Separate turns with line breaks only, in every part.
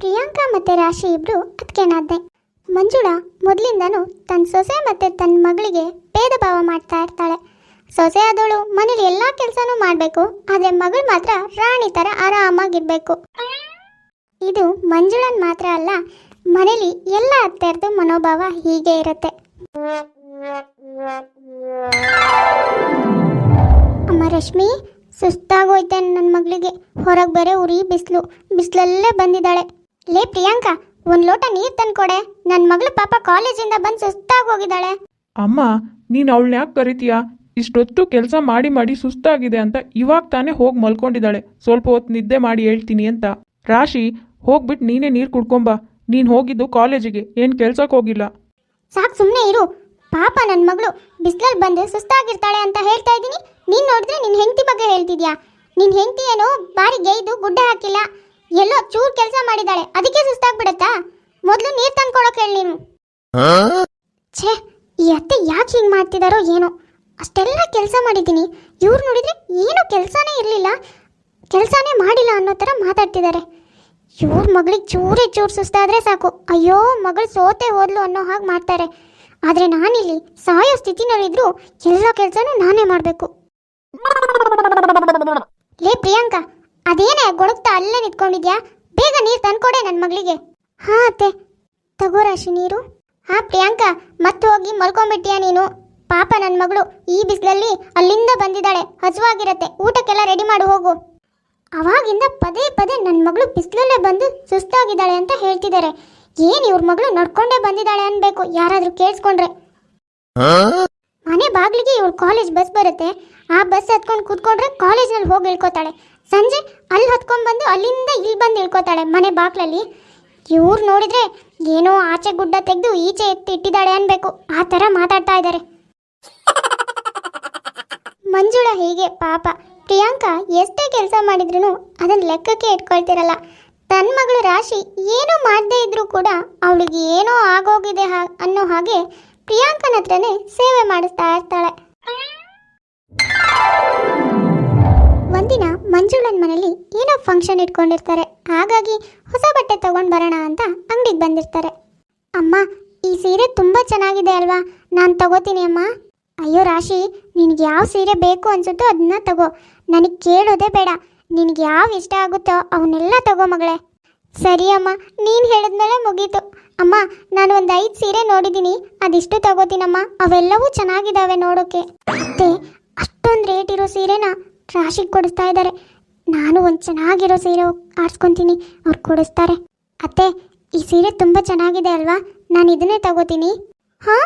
ಪ್ರಿಯಾಂಕಾ ಮತ್ತೆ ರಾಶಿ ಇಬ್ರು ಅದಕ್ಕೇನಾದ್ದೆ ಮಂಜುಳಾ ಮೊದಲಿಂದನೂ ತನ್ನ ಸೊಸೆ ಮತ್ತೆ ತನ್ನ ಮಗಳಿಗೆ ಭೇದ ಭಾವ ಮಾಡ್ತಾ ಇರ್ತಾಳೆ. ಸೊಸೆ ಆದವಳು ಮನೇಲಿ ಎಲ್ಲ ಕೆಲಸನೂ ಮಾಡಬೇಕು, ಆದರೆ ಮಗಳು ಮಾತ್ರ ರಾಣಿ ಥರ ಆರಾಮಾಗಿರಬೇಕು. ಇದು ಮಂಜುಳನ್ ಮಾತ್ರ ಅಲ್ಲ, ಮನೇಲಿ ಎಲ್ಲ ಅತ್ತೆಯರ್ದು ಮನೋಭಾವ ಹೀಗೆ ಇರುತ್ತೆ. ಅಮ್ಮ ರಶ್ಮಿ, ಸುಸ್ತಾಗೋಯ್ತೆ ನನ್ನ ಮಗಳಿಗೆ. ಹೊರಗೆ ಬೇರೆ ಉರಿ ಬಿಸಿಲು, ಬಿಸಿಲಲ್ಲೇ ಬಂದಿದ್ದಾಳೆ. ಲೇ ಪ್ರಿಯಾಂಕಾ ಒಂದ್ ಲೋಟ ನೀರ್ ತಂದ್ಕೊಡೆ. ನನ್ನ ಮಗಳು ಪಾಪ ಕಾಲೇಜಿಂದ ಬಂದ್ ಸುಸ್ತಾಗಿ ಹೋಗಿದ್ದಾಳೆ
ಅಮ್ಮ ನೀನು ಅವಳನ್ನ ಯಾಕೆ ಕರಿತೀಯಾ? ಇಷ್ಟೊತ್ತು ಕೆಲಸ ಮಾಡಿ ಮಾಡಿ ಸುಸ್ತಾಗಿದೆ ಅಂತ ಇವಾಗ ತಾನೇ ಹೋಗಿ ಮಲ್ಕೊಂಡಿದ್ದಾಳೆ. ಸ್ವಲ್ಪ ಹೊತ್ತು ನಿದ್ದೆ ಮಾಡಿ ಹೇಳ್ತೀನಿ ಅಂತ. ರಾಶಿ ಹೋಗ್ಬಿಟ್ಟು ನೀನೇ ನೀರು ಕುಡ್ಕೊಂಬಾ. ನೀನು ಹೋಗಿದ್ದು ಕಾಲೇಜಿಗೆ ಏನು ಕೆಲ್ಸಕ್ಕೆ ಹೋಗಿಲ್ಲ.
ಸಾಕು ಸುಮ್ಮನೆ ಇರು. ಪಾಪ ನನ್ನ ಮಗಳು ಬಿಸ್ಲಲ್ಲಿ ಬಂದು ಸುಸ್ತಾಗಿರ್ತಾಳೆ ಅಂತ ಹೇಳ್ತಾ ಇದ್ದೀನಿ. ನೀನು ನೋಡಿದ್ರೆ ನಿನ್ನ ಹೆಂಡತಿ ಬಗ್ಗೆ ಹೇಳ್ತಿದ್ಯಾ? ನಿನ್ನ ಹೆಂಡತಿ ಏನೋ ಬಾರಿ ಗೈದು ಗುಡ್ಡ ಹಾಕಿಲ್ಲ. ಎಲ್ಲೋ ಚೂರು ಕೆಲಸ ಮಾಡಿದಾಳೆ. ಅದಕ್ಕೆ ಸುಸ್ತಾಗ್ಬಿಡತ್ತಾ? ಮೊದಲು ನೀರು ತಂದ್ಕೊಡೋಕೆ ಹೇಳಿ ನೀನು. ಛೇ ಈ ಅತ್ತೆ ಯಾಕೆ ಹಿಂಗ್ ಮಾಡ್ತಿದಾರೋ ಏನೋ. ಅಷ್ಟೆಲ್ಲ ಕೆಲಸ ಮಾಡಿದ್ದೀನಿ. ಇವ್ರು ನೋಡಿದ್ರೆ ಏನು ಕೆಲಸನೇ ಇರಲಿಲ್ಲ. ಕೆಲಸನೇ ಮಾಡಿಲ್ಲ ಅನ್ನೋ ಥರ ಮಾತಾಡ್ತಿದ್ದಾರೆ ಇವ್ರ ಮಗಳಿಗೆ ಚೂರೇ ಚೂರು ಸುಸ್ತಾದ್ರೆ ಸಾಕು. ಅಯ್ಯೋ ಮಗಳು ಸೋತೆ ಹೋದ್ಲು ಅನ್ನೋ ಹಾಗೆ ಮಾಡ್ತಾರೆ. ಆದರೆ ನಾನಿಲ್ಲಿ ಸಾಯೋ ಸ್ಥಿತಿನಲ್ಲಿದ್ರು ಎಲ್ಲ ಕೆಲಸನೂ ನಾನೇ ಮಾಡಬೇಕು. ಲೇ ಪ್ರಿಯಾಂಕಾ ಅದೇನೇ ಗೊಳಗ್ತಾ ಅಲ್ಲೇ ನಿಂತ್ಕೊಂಡಿದ್ಯಾ? ಬೇಗ ನೀರು ತಂದ್ಕೊಡೆ ನನ್ನ ಮಗಳಿಗೆ. ಹಾ ಅತ್ತೆ. ತಗೋ ರಾಶಿ ನೀರು. ಹಾ ಪ್ರಿಯಾಂಕಾ ಮತ್ತೆ ಹೋಗಿ ಮಲ್ಕೊಂಡ್ಬಿಟ್ಟಿಯಾ ನೀನು? ಪಾಪ ನನ್ನ ಮಗಳು ಈ ಬಿಸಿಲಲ್ಲಿ ಅಲ್ಲಿಂದ ಬಂದಿದ್ದಾಳೆ. ಹಸುವಾಗಿರತ್ತೆ. ಊಟಕ್ಕೆಲ್ಲ ರೆಡಿ ಮಾಡು ಹೋಗು. ಅವಾಗಿಂದ ಪದೇ ಪದೇ ನನ್ನ ಮಗಳು ಬಿಸಿಲಲ್ಲೇ ಬಂದು ಸುಸ್ತಾಗಿದ್ದಾಳೆ ಅಂತ ಹೇಳ್ತಿದ್ದಾರೆ ಏನು ಇವ್ರ ಮಗಳು ನಡ್ಕೊಂಡೇ ಬಂದಿದ್ದಾಳೆ ಅನ್ಬೇಕು. ಯಾರಾದ್ರೂ ಕೇಳಿಸ್ಕೊಂಡ್ರೆ. ಮನೆ ಬಾಗಿಲಿಗೆ ಇವಳು ಕಾಲೇಜ್ ಬಸ್ ಬರುತ್ತೆ. ಆ ಬಸ್ ಹತ್ಕೊಂಡು ಕೂತ್ಕೊಂಡ್ರೆ ಕಾಲೇಜ್ನಲ್ಲಿ ಹೋಗಿ ಇಳ್ಕೊತಾಳೆ ಸಂಜೆ ಅಲ್ಲಿ ಹತ್ಕೊಂಡ್ ಬಂದು ಅಲ್ಲಿಂದ ಇಲ್ಲಿ ಬಂದು ಇಳ್ಕೊತಾಳೆ ಮನೆ ಬಾಗ್ಲಲ್ಲಿ. ಇವ್ರು ನೋಡಿದ್ರೆ ಏನೋ ಆಚೆ ಗುಡ್ಡ ತೆಗೆದು ಈಚೆ ಎತ್ತಿ ಇಟ್ಟಿದ್ದಾಳೆ ಅನ್ಬೇಕು. ಆ ಥರ ಮಾತಾಡ್ತಾ ಇದ್ದಾರೆ ಮಂಜುಳ ಹೀಗೆ ಪಾಪ. ಪ್ರಿಯಾಂಕಾ ಎಷ್ಟೇ ಕೆಲಸ ಮಾಡಿದ್ರು ಅದನ್ನ ಲೆಕ್ಕಕ್ಕೆ ಇಟ್ಕೊಳ್ತಿರಲ್ಲ. ತನ್ನ ಮಗಳು ರಾಶಿ ಏನೂ ಮಾಡದೇ ಇದ್ರೂ ಕೂಡ ಅವಳಿಗೆ ಏನೋ ಆಗೋಗಿದೆ ಅನ್ನೋ ಹಾಗೆ ಪ್ರಿಯಾಂಕನ ಹತ್ರನೇ ಸೇವೆ ಮಾಡಿಸ್ತಾ ಇರ್ತಾಳೆ. ಮಂಜುಳನ್ ಮನೇಲಿ ಏನೋ ಫಂಕ್ಷನ್ ಇಟ್ಕೊಂಡಿರ್ತಾರೆ. ಹಾಗಾಗಿ ಹೊಸ ಬಟ್ಟೆ ತಗೊಂಡು ಬರೋಣ ಅಂತ ಅಂಗಡಿಗೆ ಬಂದಿರ್ತಾರೆ. ಅಮ್ಮ, ಈ ಸೀರೆ ತುಂಬ ಚೆನ್ನಾಗಿದೆ ಅಲ್ವಾ? ನಾನು ತಗೋತೀನಿ ಅಮ್ಮ. ಅಯ್ಯೋ ರಾಶಿ, ನಿನಗೆ ಯಾವ ಸೀರೆ ಬೇಕು ಅನ್ಸುತ್ತೋ ಅದನ್ನ ತಗೋ. ನನಗೆ ಕೇಳೋದೇ ಬೇಡ. ನಿನಗೆ ಯಾವ ಇಷ್ಟ ಆಗುತ್ತೋ ಅವನ್ನೆಲ್ಲ ತಗೋ ಮಗಳೇ. ಸರಿ ಅಮ್ಮ, ನೀನು ಹೇಳಿದ್ಮೇಲೆ ಮುಗೀತು. ಅಮ್ಮ, ನಾನು ಒಂದು ಐದು ಸೀರೆ ನೋಡಿದ್ದೀನಿ ಅದಿಷ್ಟು ತಗೋತೀನಮ್ಮ. ಅವೆಲ್ಲವೂ ಚೆನ್ನಾಗಿದ್ದಾವೆ ನೋಡೋಕೆ. ಅತ್ತೆ, ಅಷ್ಟೊಂದು ರೇಟ್ ಇರೋ ಸೀರೆನ ರಾಶಿಗೆ ಕೊಡಿಸ್ತಾ ಇದ್ದಾರೆ. ನಾನು ಒಂದು ಚೆನ್ನಾಗಿರೋ ಸೀರೆ ಆರಿಸ್ಕೊತೀನಿ ಅವ್ರು ಕೊಡಿಸ್ತಾರೆ. ಅತ್ತೆ, ಈ ಸೀರೆ ತುಂಬ ಚೆನ್ನಾಗಿದೆ ಅಲ್ವಾ? ನಾನು ಇದನ್ನೇ ತಗೋತೀನಿ. ಹಾ?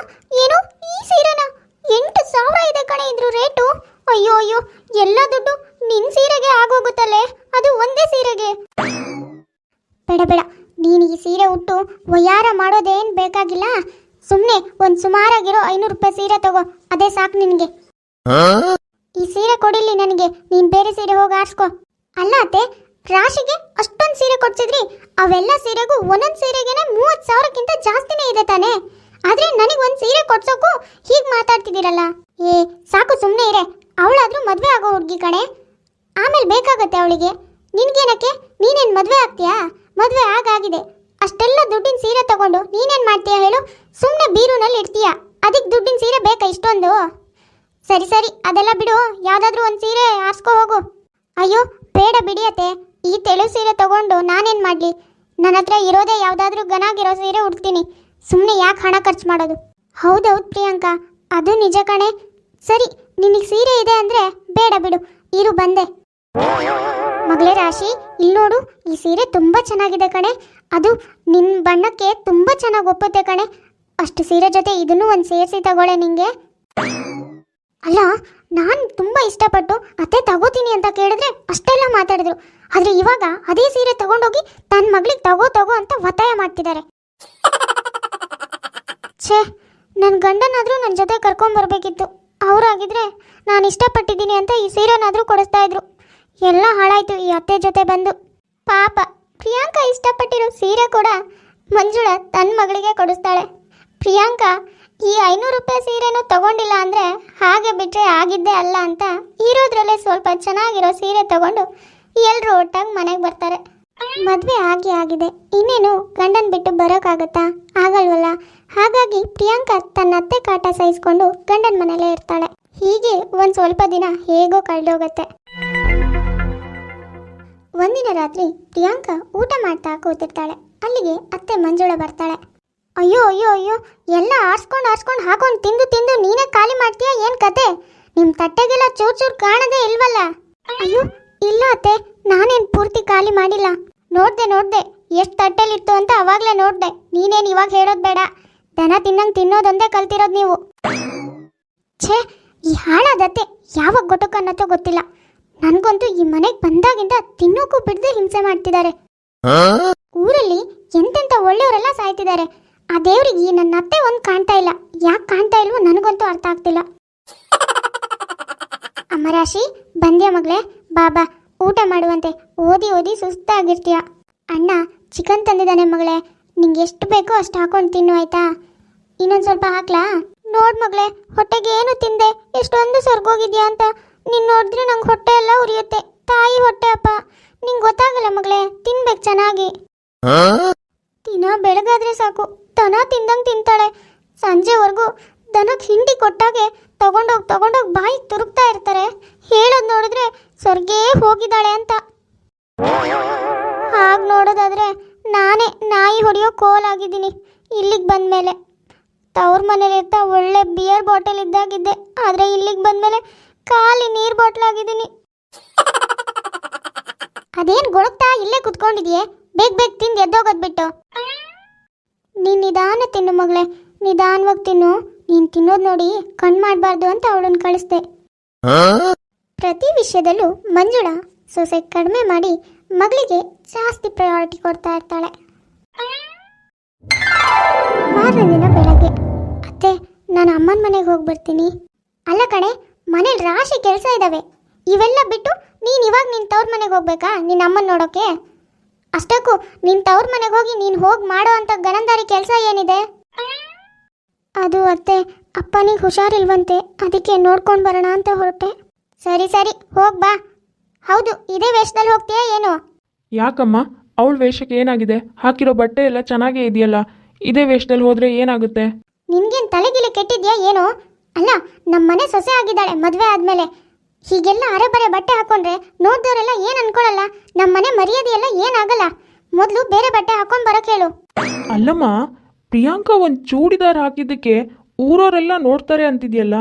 ಏನು? ಈ ಸೀರೆನ? ಎಂಟು ಸಾವಿರ ಇದೆ ಕಣೆ ಇದ್ರು ರೇಟು. ಅಯ್ಯೋ ಅಯ್ಯೋ, ಎಲ್ಲ ದುಡ್ಡು ನಿನ್ನ ಸೀರೆಗೆ ಆಗೋಗುತ್ತಲ್ಲೇ? ಅದು ಒಂದೇ ಸೀರೆಗೆ. ಬೇಡ ಬೇಡ. ನೀನು ಈ ಸೀರೆ ಉಟ್ಟು ವಯ್ಯಾರ ಮಾಡೋದೇನು ಬೇಕಾಗಿಲ್ಲ? ಸುಮ್ಮನೆ ಒಂದು ಸುಮಾರಾಗಿರೋ ಐನೂರು ರೂಪಾಯಿ ಸೀರೆ ತಗೋ. ಅದೇ ಸಾಕು ನಿನಗೆ. ಈ ಸೀರೆ ಕೊಡಿಲಿ ನನಗೆ. ನೀನು ಬೇರೆ ಸೀರೆ ಹೋಗಿ ಆರಿಸ್ಕೊ. ಅಲ್ಲ ಅತ್ತೆ, ರಾಶಿಗೆ ಅಷ್ಟೊಂದು ಸೀರೆ ಕೊಡ್ಸಿದ್ರಿ. ಅವೆಲ್ಲ ಸೀರೆಗೂ ಒಂದೊಂದು ಸೀರೆಗೆನೆ ಮೂವತ್ತು ಸಾವಿರಕ್ಕಿಂತ ಜಾಸ್ತಿನೇ ಇದೆ ತಾನೇ. ಆದ್ರೆ ನನಗೆ ಒಂದು ಸೀರೆ ಕೊಡ್ಸೋಕು ಹೀಗೆ ಮಾತಾಡ್ತಿದ್ದೀರಲ್ಲ. ಏ, ಸಾಕು ಸುಮ್ಮನೆ ಇರೆ. ಅವಳಾದ್ರೂ ಮದುವೆ ಆಗೋ ಹುಡುಗಿ ಕಣೆ. ಆಮೇಲೆ ಬೇಕಾಗತ್ತೆ ಅವಳಿಗೆ. ನಿನ್ಗೇನಕ್ಕೆ? ನೀನೇನು ಮದುವೆ ಆಗ್ತೀಯಾ? ಮದುವೆ ಆಗಾಗಿದೆ. ಅಷ್ಟೆಲ್ಲ ದುಡ್ಡಿನ ಸೀರೆ ತಗೊಂಡು ನೀನೇನು ಮಾಡ್ತೀಯಾ ಹೇಳು? ಸುಮ್ಮನೆ ಬೀರುನಲ್ಲಿ ಇಡ್ತೀಯಾ ಅದಕ್ಕೆ ದುಡ್ಡಿನ ಸೀರೆ ಬೇಕಾ ಇಷ್ಟೊಂದು? ಸರಿ ಸರಿ, ಅದೆಲ್ಲ ಬಿಡು. ಯಾವ್ದಾದ್ರೂ ಒಂದು ಸೀರೆ ಆರಿಸ್ಕೊ ಹೋಗು. ಅಯ್ಯೋ, ಬೇಡ ಬಿಡಿಯತ್ತೆ ಈ ತೆಳು ಸೀರೆ ತಗೊಂಡು ನಾನೇನು ಮಾಡಲಿ? ನನ್ನ ಹತ್ರ ಇರೋದೇ ಯಾವುದಾದ್ರೂ ಗನಾಗಿರೋ ಸೀರೆ ಉಡ್ತೀನಿ. ಸುಮ್ಮನೆ ಯಾಕೆ ಹಣ ಖರ್ಚು ಮಾಡೋದು? ಹೌದೌದು ಪ್ರಿಯಾಂಕಾ, ಅದು ನಿಜ ಕಣೆ. ಸರಿ, ನಿನಗೆ ಸೀರೆ ಇದೆ ಅಂದರೆ ಬೇಡ ಬಿಡು. ಇರು, ಬಂದೆ. ಮಗಳೇ ರಾಶಿ ಇಲ್ಲಿ ನೋಡು, ಈ ಸೀರೆ ತುಂಬ ಚೆನ್ನಾಗಿದೆ ಕಣೆ. ಅದು ನಿನ್ನ ಬಣ್ಣಕ್ಕೆ ತುಂಬ ಚೆನ್ನಾಗಿ ಒಪ್ಪುತ್ತೆ ಕಣೆ. ಅಷ್ಟು ಸೀರೆ ಜೊತೆ ಇದನ್ನು ಒಂದು ಸೇರಿಸಿ ತಗೊಳ್ಳೆ ನಿಂಗೆ. ಅಲ್ಲ, ನಾನು ತುಂಬ ಇಷ್ಟಪಟ್ಟು ಅತ್ತೆ ತಗೋತೀನಿ ಅಂತ ಕೇಳಿದ್ರೆ ಅಷ್ಟೆಲ್ಲ ಮಾತಾಡಿದ್ರು. ಆದರೆ ಇವಾಗ ಅದೇ ಸೀರೆ ತಗೊಂಡೋಗಿ ತನ್ನ ಮಗಳಿಗೆ ತಗೋ ತಗೋ ಅಂತ ಒತ್ತಾಯ ಮಾಡ್ತಿದ್ದಾರೆ. ಛೇ ನನ್ನ ಗಂಡನಾದರೂ ನನ್ನ ಜೊತೆ ಕರ್ಕೊಂಬರ್ಬೇಕಿತ್ತು ಅವರಾಗಿದ್ರೆ ನಾನು ಇಷ್ಟಪಟ್ಟಿದ್ದೀನಿ ಅಂತ ಈ ಸೀರೆನಾದರೂ ಕೊಡಿಸ್ತಾ ಇದ್ರು. ಎಲ್ಲ ಹಾಳಾಯ್ತು ಈ ಅತ್ತೆ ಜೊತೆ ಬಂದು. ಪಾಪ, ಪ್ರಿಯಾಂಕಾ ಇಷ್ಟಪಟ್ಟಿರೋ ಸೀರೆ ಕೂಡ ಮಂಜುಳ ತನ್ನ ಮಗಳಿಗೆ ಕೊಡಿಸ್ತಾಳೆ. ಪ್ರಿಯಾಂಕಾ ಈ ಐನೂರು ರೂಪಾಯಿ ಸೀರೆನೂ ತಗೊಂಡಿಲ್ಲ ಅಂದರೆ ಹಾಗೆ ಬಿಟ್ಟರೆ ಆಗಿದ್ದೇ ಅಲ್ಲ ಅಂತ ಇರೋದ್ರಲ್ಲೇ ಸ್ವಲ್ಪ ಚೆನ್ನಾಗಿರೋ ಸೀರೆ ತಗೊಂಡು ಎಲ್ಲರೂ ಒಟ್ಟಾಗಿ ಮನೆಗೆ ಬರ್ತಾರೆ. ಮದುವೆ ಆಗಿ ಆಗಿದೆ. ಇನ್ನೇನು ಗಂಡನ್ ಬಿಟ್ಟು ಬರೋಕ್ಕಾಗತ್ತಾ? ಆಗಲ್ವಲ್ಲ? ಹಾಗಾಗಿ ಪ್ರಿಯಾಂಕಾ ತನ್ನ ಅತ್ತೆ ಕಾಟ ಸಹಿಸ್ಕೊಂಡು ಗಂಡನ ಮನೆಯಲ್ಲೇ ಇರ್ತಾಳೆ. ಹೀಗೆ ಒಂದು ಸ್ವಲ್ಪ ದಿನ ಹೇಗೋ ಕಳೆದೋಗತ್ತೆ. ಒಂದಿನ ರಾತ್ರಿ ಪ್ರಿಯಾಂಕಾ ಊಟ ಮಾಡ್ತಾ ಕೂತಿರ್ತಾಳೆ. ಅಲ್ಲಿಗೆ ಅತ್ತೆ ಮಂಜುಳ ಬರ್ತಾಳೆ. ಅಯ್ಯೋ ಅಯ್ಯೋ ಅಯ್ಯೋ ಎಲ್ಲ ಆರ್ಸ್ಕೊಂಡು ಆರ್ಸ್ಕೊಂಡು ಹಾಕೊಂಡು ತಿಂದು ತಿಂದು ನೀನೇ ಖಾಲಿ ಮಾಡ್ತೀಯಾ ಏನು ಕತೆ? ನಿಮ್ಮ ತಟ್ಟೆಗೆಲ್ಲ ಚೂರ್ ಚೂರ್ ಕಾಣದೇ ಇಲ್ವಲ್ಲ? ಅಯ್ಯೋ ಇಲ್ಲ ಅತ್ತೆ ನಾನೇನ್ ಪೂರ್ತಿ ಖಾಲಿ ಮಾಡಿಲ್ಲ. ನೋಡ್ದೆ ನೋಡ್ದೆ ಎಷ್ಟು ತಟ್ಟೆಲಿತ್ತು ಅಂತ ಅವಾಗಲೇ ನೋಡ್ದೆ. ನೀನೇನು ಇವಾಗ ಹೇಳೋದು ಬೇಡ. ದನ ತಿನ್ನಂಗೆ ತಿನ್ನೋದೊಂದೇ ಕಲ್ತಿರೋದು ನೀವು. ಛೇ ಈ ಹಾಳಾದತ್ತೆ ಯಾವಾಗ ಗೊಟ್ಟಕ್ಕೆ ಅನ್ನೋತೋ ಗೊತ್ತಿಲ್ಲ. ನನಗಂತೂ ಈ ಮನೆಗೆ ಬಂದಾಗಿಂದ ತಿನ್ನೋಕ್ಕೂ ಬಿಡದೆ ಹಿಂಸೆ ಮಾಡ್ತಿದ್ದಾರೆ. ಊರಲ್ಲಿ ಎಂತೆಂಥ ಒಳ್ಳೆಯವರೆಲ್ಲ ಸಾಯ್ತಿದ್ದಾರೆ. ಆ ದೇವ್ರಿಗೆ ನನ್ನ ಅತ್ತೆ ಒಂದು ಕಾಣ್ತಾ ಇಲ್ಲ. ಯಾಕೆ ಕಾಣ್ತಾ ಇಲ್ವೋ ನನಗಂತೂ ಅರ್ಥ ಆಗ್ತಿಲ್ಲ. ಅಮರಾಶಿ ಬಂದ್ಯಾ ಮಗಳೇ? ಬಾಬಾ ಊಟ ಮಾಡುವಂತೆ ಓದಿ ಓದಿ ಸುಸ್ತಾಗಿರ್ತೀಯ. ಅಣ್ಣ ಚಿಕನ್ ತಂದಿದ್ದಾನೆ ಮಗಳೇ. ನಿಂಗೆ ಎಷ್ಟು ಬೇಕೋ ಅಷ್ಟು ಹಾಕೊಂಡು ತಿನ್ನು ಆಯ್ತಾ? ಇನ್ನೊಂದು ಸ್ವಲ್ಪ ಹಾಕ್ಲಾ? ನೋಡ್ ಮಗಳೇ ಹೊಟ್ಟೆಗೆ ಏನು ತಿಂದೆ? ಎಷ್ಟೊಂದು ಸ್ವರ್ಗೋಗಿದ್ಯಾ ಅಂತ. ನೀನು ನೋಡಿದ್ರೆ ನಂಗೆ ಹೊಟ್ಟೆ ಎಲ್ಲ ಉರಿಯುತ್ತೆ. ತಾಯಿ ಹೊಟ್ಟೆ ಅಪ್ಪ. ನಿಂಗೆ ಗೊತ್ತಾಗಲ್ಲ ಮಗಳೇ ತಿನ್ಬೇಕು ಚೆನ್ನಾಗಿ. ದಿನ ಬೆಳಗಾದ್ರೆ ಸಾಕು. ದನ ತಿಂದಂಗೆ ತಿಂತಾಳೆ. ಸಂಜೆವರೆಗೂ ದನಕ್ಕೆ ಹಿಂಡಿ ಕೊಟ್ಟಾಗೆ ತಗೊಂಡೋಗಿ ತಗೊಂಡೋಗಿ ಬಾಯಿ ತುರುಕ್ತಾ ಇರ್ತಾರೆ. ಹೇಳೋದು ನೋಡಿದ್ರೆ ಸ್ವರ್ಗೇ ಹೋಗಿದ್ದಾಳೆ ಅಂತ. ಹಾಗೆ ನೋಡೋದಾದ್ರೆ ನಾನೇ ನಾಯಿ ಹೊಡೆಯೋ ಕೋಲಾಗಿದ್ದೀನಿ ಇಲ್ಲಿಗೆ ಬಂದಮೇಲೆ. ತವ್ರ ಮನೇಲಿ ಇರ್ತಾ ಒಳ್ಳೆ ಬಿಯರ್ ಬಾಟಲ್ ಇದ್ದಾಗಿದ್ದೆ. ಆದರೆ ಇಲ್ಲಿಗೆ ಬಂದಮೇಲೆ ಖಾಲಿ ನೀರು ಬಾಟ್ಲ್ ಆಗಿದ್ದೀನಿ. ಅದೇನು ಗೊಳಗ್ತಾ ಇಲ್ಲೇ ಕುತ್ಕೊಂಡಿದ್ಯೆ? ಬೇಗ ಬೇಗ ತಿಂದು ಎದ್ದೋಗೋದ್ ಬಿಟ್ಟು. ನೀನ್ ನಿಧಾನ ತಿನ್ನು ಮಗಳೇ. ನಿಧಾನವಾಗಿ ತಿನ್ನು. ನೀನು ತಿನ್ನೋದು ನೋಡಿ ಕಣ್ ಮಾಡಬಾರ್ದು ಅಂತ ಅವಳನ್ನು ಕಳಿಸ್ದೆ. ಪ್ರತಿ ವಿಷಯದಲ್ಲೂ ಮಂಜುಳ ಸೊಸೆ ಕಡಿಮೆ ಮಾಡಿ ಮಗಳಿಗೆ ಜಾಸ್ತಿ ಪ್ರಯಾರಿಟಿ ಕೊಡ್ತಾ ಇರ್ತಾಳೆ. ಮಾರನೇ ದಿನ ಬೆಳಗ್ಗೆ, ಅತ್ತೆ, ನಾನು ಅಮ್ಮನ ಮನೆಗೆ ಹೋಗಿ ಬರ್ತೀನಿ. ಅಲ್ಲ ಕಡೆ ಮನೇಲಿ ರಾಶಿ ಕೆಲಸ ಇದಾವೆ. ಇವೆಲ್ಲ ಬಿಟ್ಟು ನೀನು ಇವಾಗ ನಿನ್ನ ತವ್ರ ಮನೆಗೆ ಹೋಗ್ಬೇಕಾ? ನಿನ್ನ ಅಮ್ಮನ ನೋಡೋಕೆ? ಅಷ್ಟಕ್ಕೂ ನಿನ್ ತವ್ರ ಮನೆಗೆ ಹೋಗಿ ನೀನು ಹೋಗಿ ಮಾಡೋ ಅಂತ ಗನಂದಾರಿ ಕೆಲಸ ಏನಿದೆ? ಅದು ಅತ್ತೆ ಅಪ್ಪನಿಗೆ ಹುಷಾರಿಲ್ವಂತೆ ಅದಕ್ಕೆ ನೋಡ್ಕೊಂಡು ಬರೋಣ ಅಂತ ಹೊರಟೆ. ಸರಿ ಸರಿ ಹೋಗ್ ಬಾ. ಹೌದು ಇದೇ ವೇಷದಲ್ಲಿ ಹೋಗ್ತೀಯಾ ಏನು?
ಯಾಕಮ್ಮ ಅವಳ ವೇಷಕ್ಕೆ ಏನಾಗಿದೆ? ಹಾಕಿರೋ ಬಟ್ಟೆ ಎಲ್ಲ ಚೆನ್ನಾಗೇ ಇದೆಯಲ್ಲ ಇದೇ ವೇಷದಲ್ಲಿ ಹೋದ್ರೆ ಏನಾಗುತ್ತೆ?
ನಿನ್ಗೇನು ತಲೆಗಿಲೆ ಕೆಟ್ಟಿದ್ಯಾ ಏನು? ಅಲ್ಲ ನಮ್ಮ ಮನೆ ಸೊಸೆ ಆಗಿದ್ದಾಳೆ ಮದುವೆ ಆದ್ಮೇಲೆ. ಹೀಗೆಲ್ಲ ಅರೆಬರೆ ಬಟ್ಟೆ ಹಾಕೊಂಡ್ರೆ ನೋಡ್ದವರೆಲ್ಲ ಏನ್ ಅನ್ಕೊಳಲ್ಲ? ನಮ್ಮ ಮನೆ ಮರ್ಯಾದೆ ಎಲ್ಲ ಏನಾಗಲ್ಲ? ಮೊದಲು ಬೇರೆ ಬಟ್ಟೆ ಹಾಕೊಂಡ್ ಬರಕ್ ಹೇಳು.
ಅಲ್ಲಮ್ಮ ಪ್ರಿಯಾಂಕಾ ಒಂದು ಚೂಡಿದಾರ್ ಹಾಕಿದ್ದಕ್ಕೆ ಊರವರೆಲ್ಲ ನೋಡ್ತಾರೆ ಅಂತಿದ್ಯಲ್ಲ?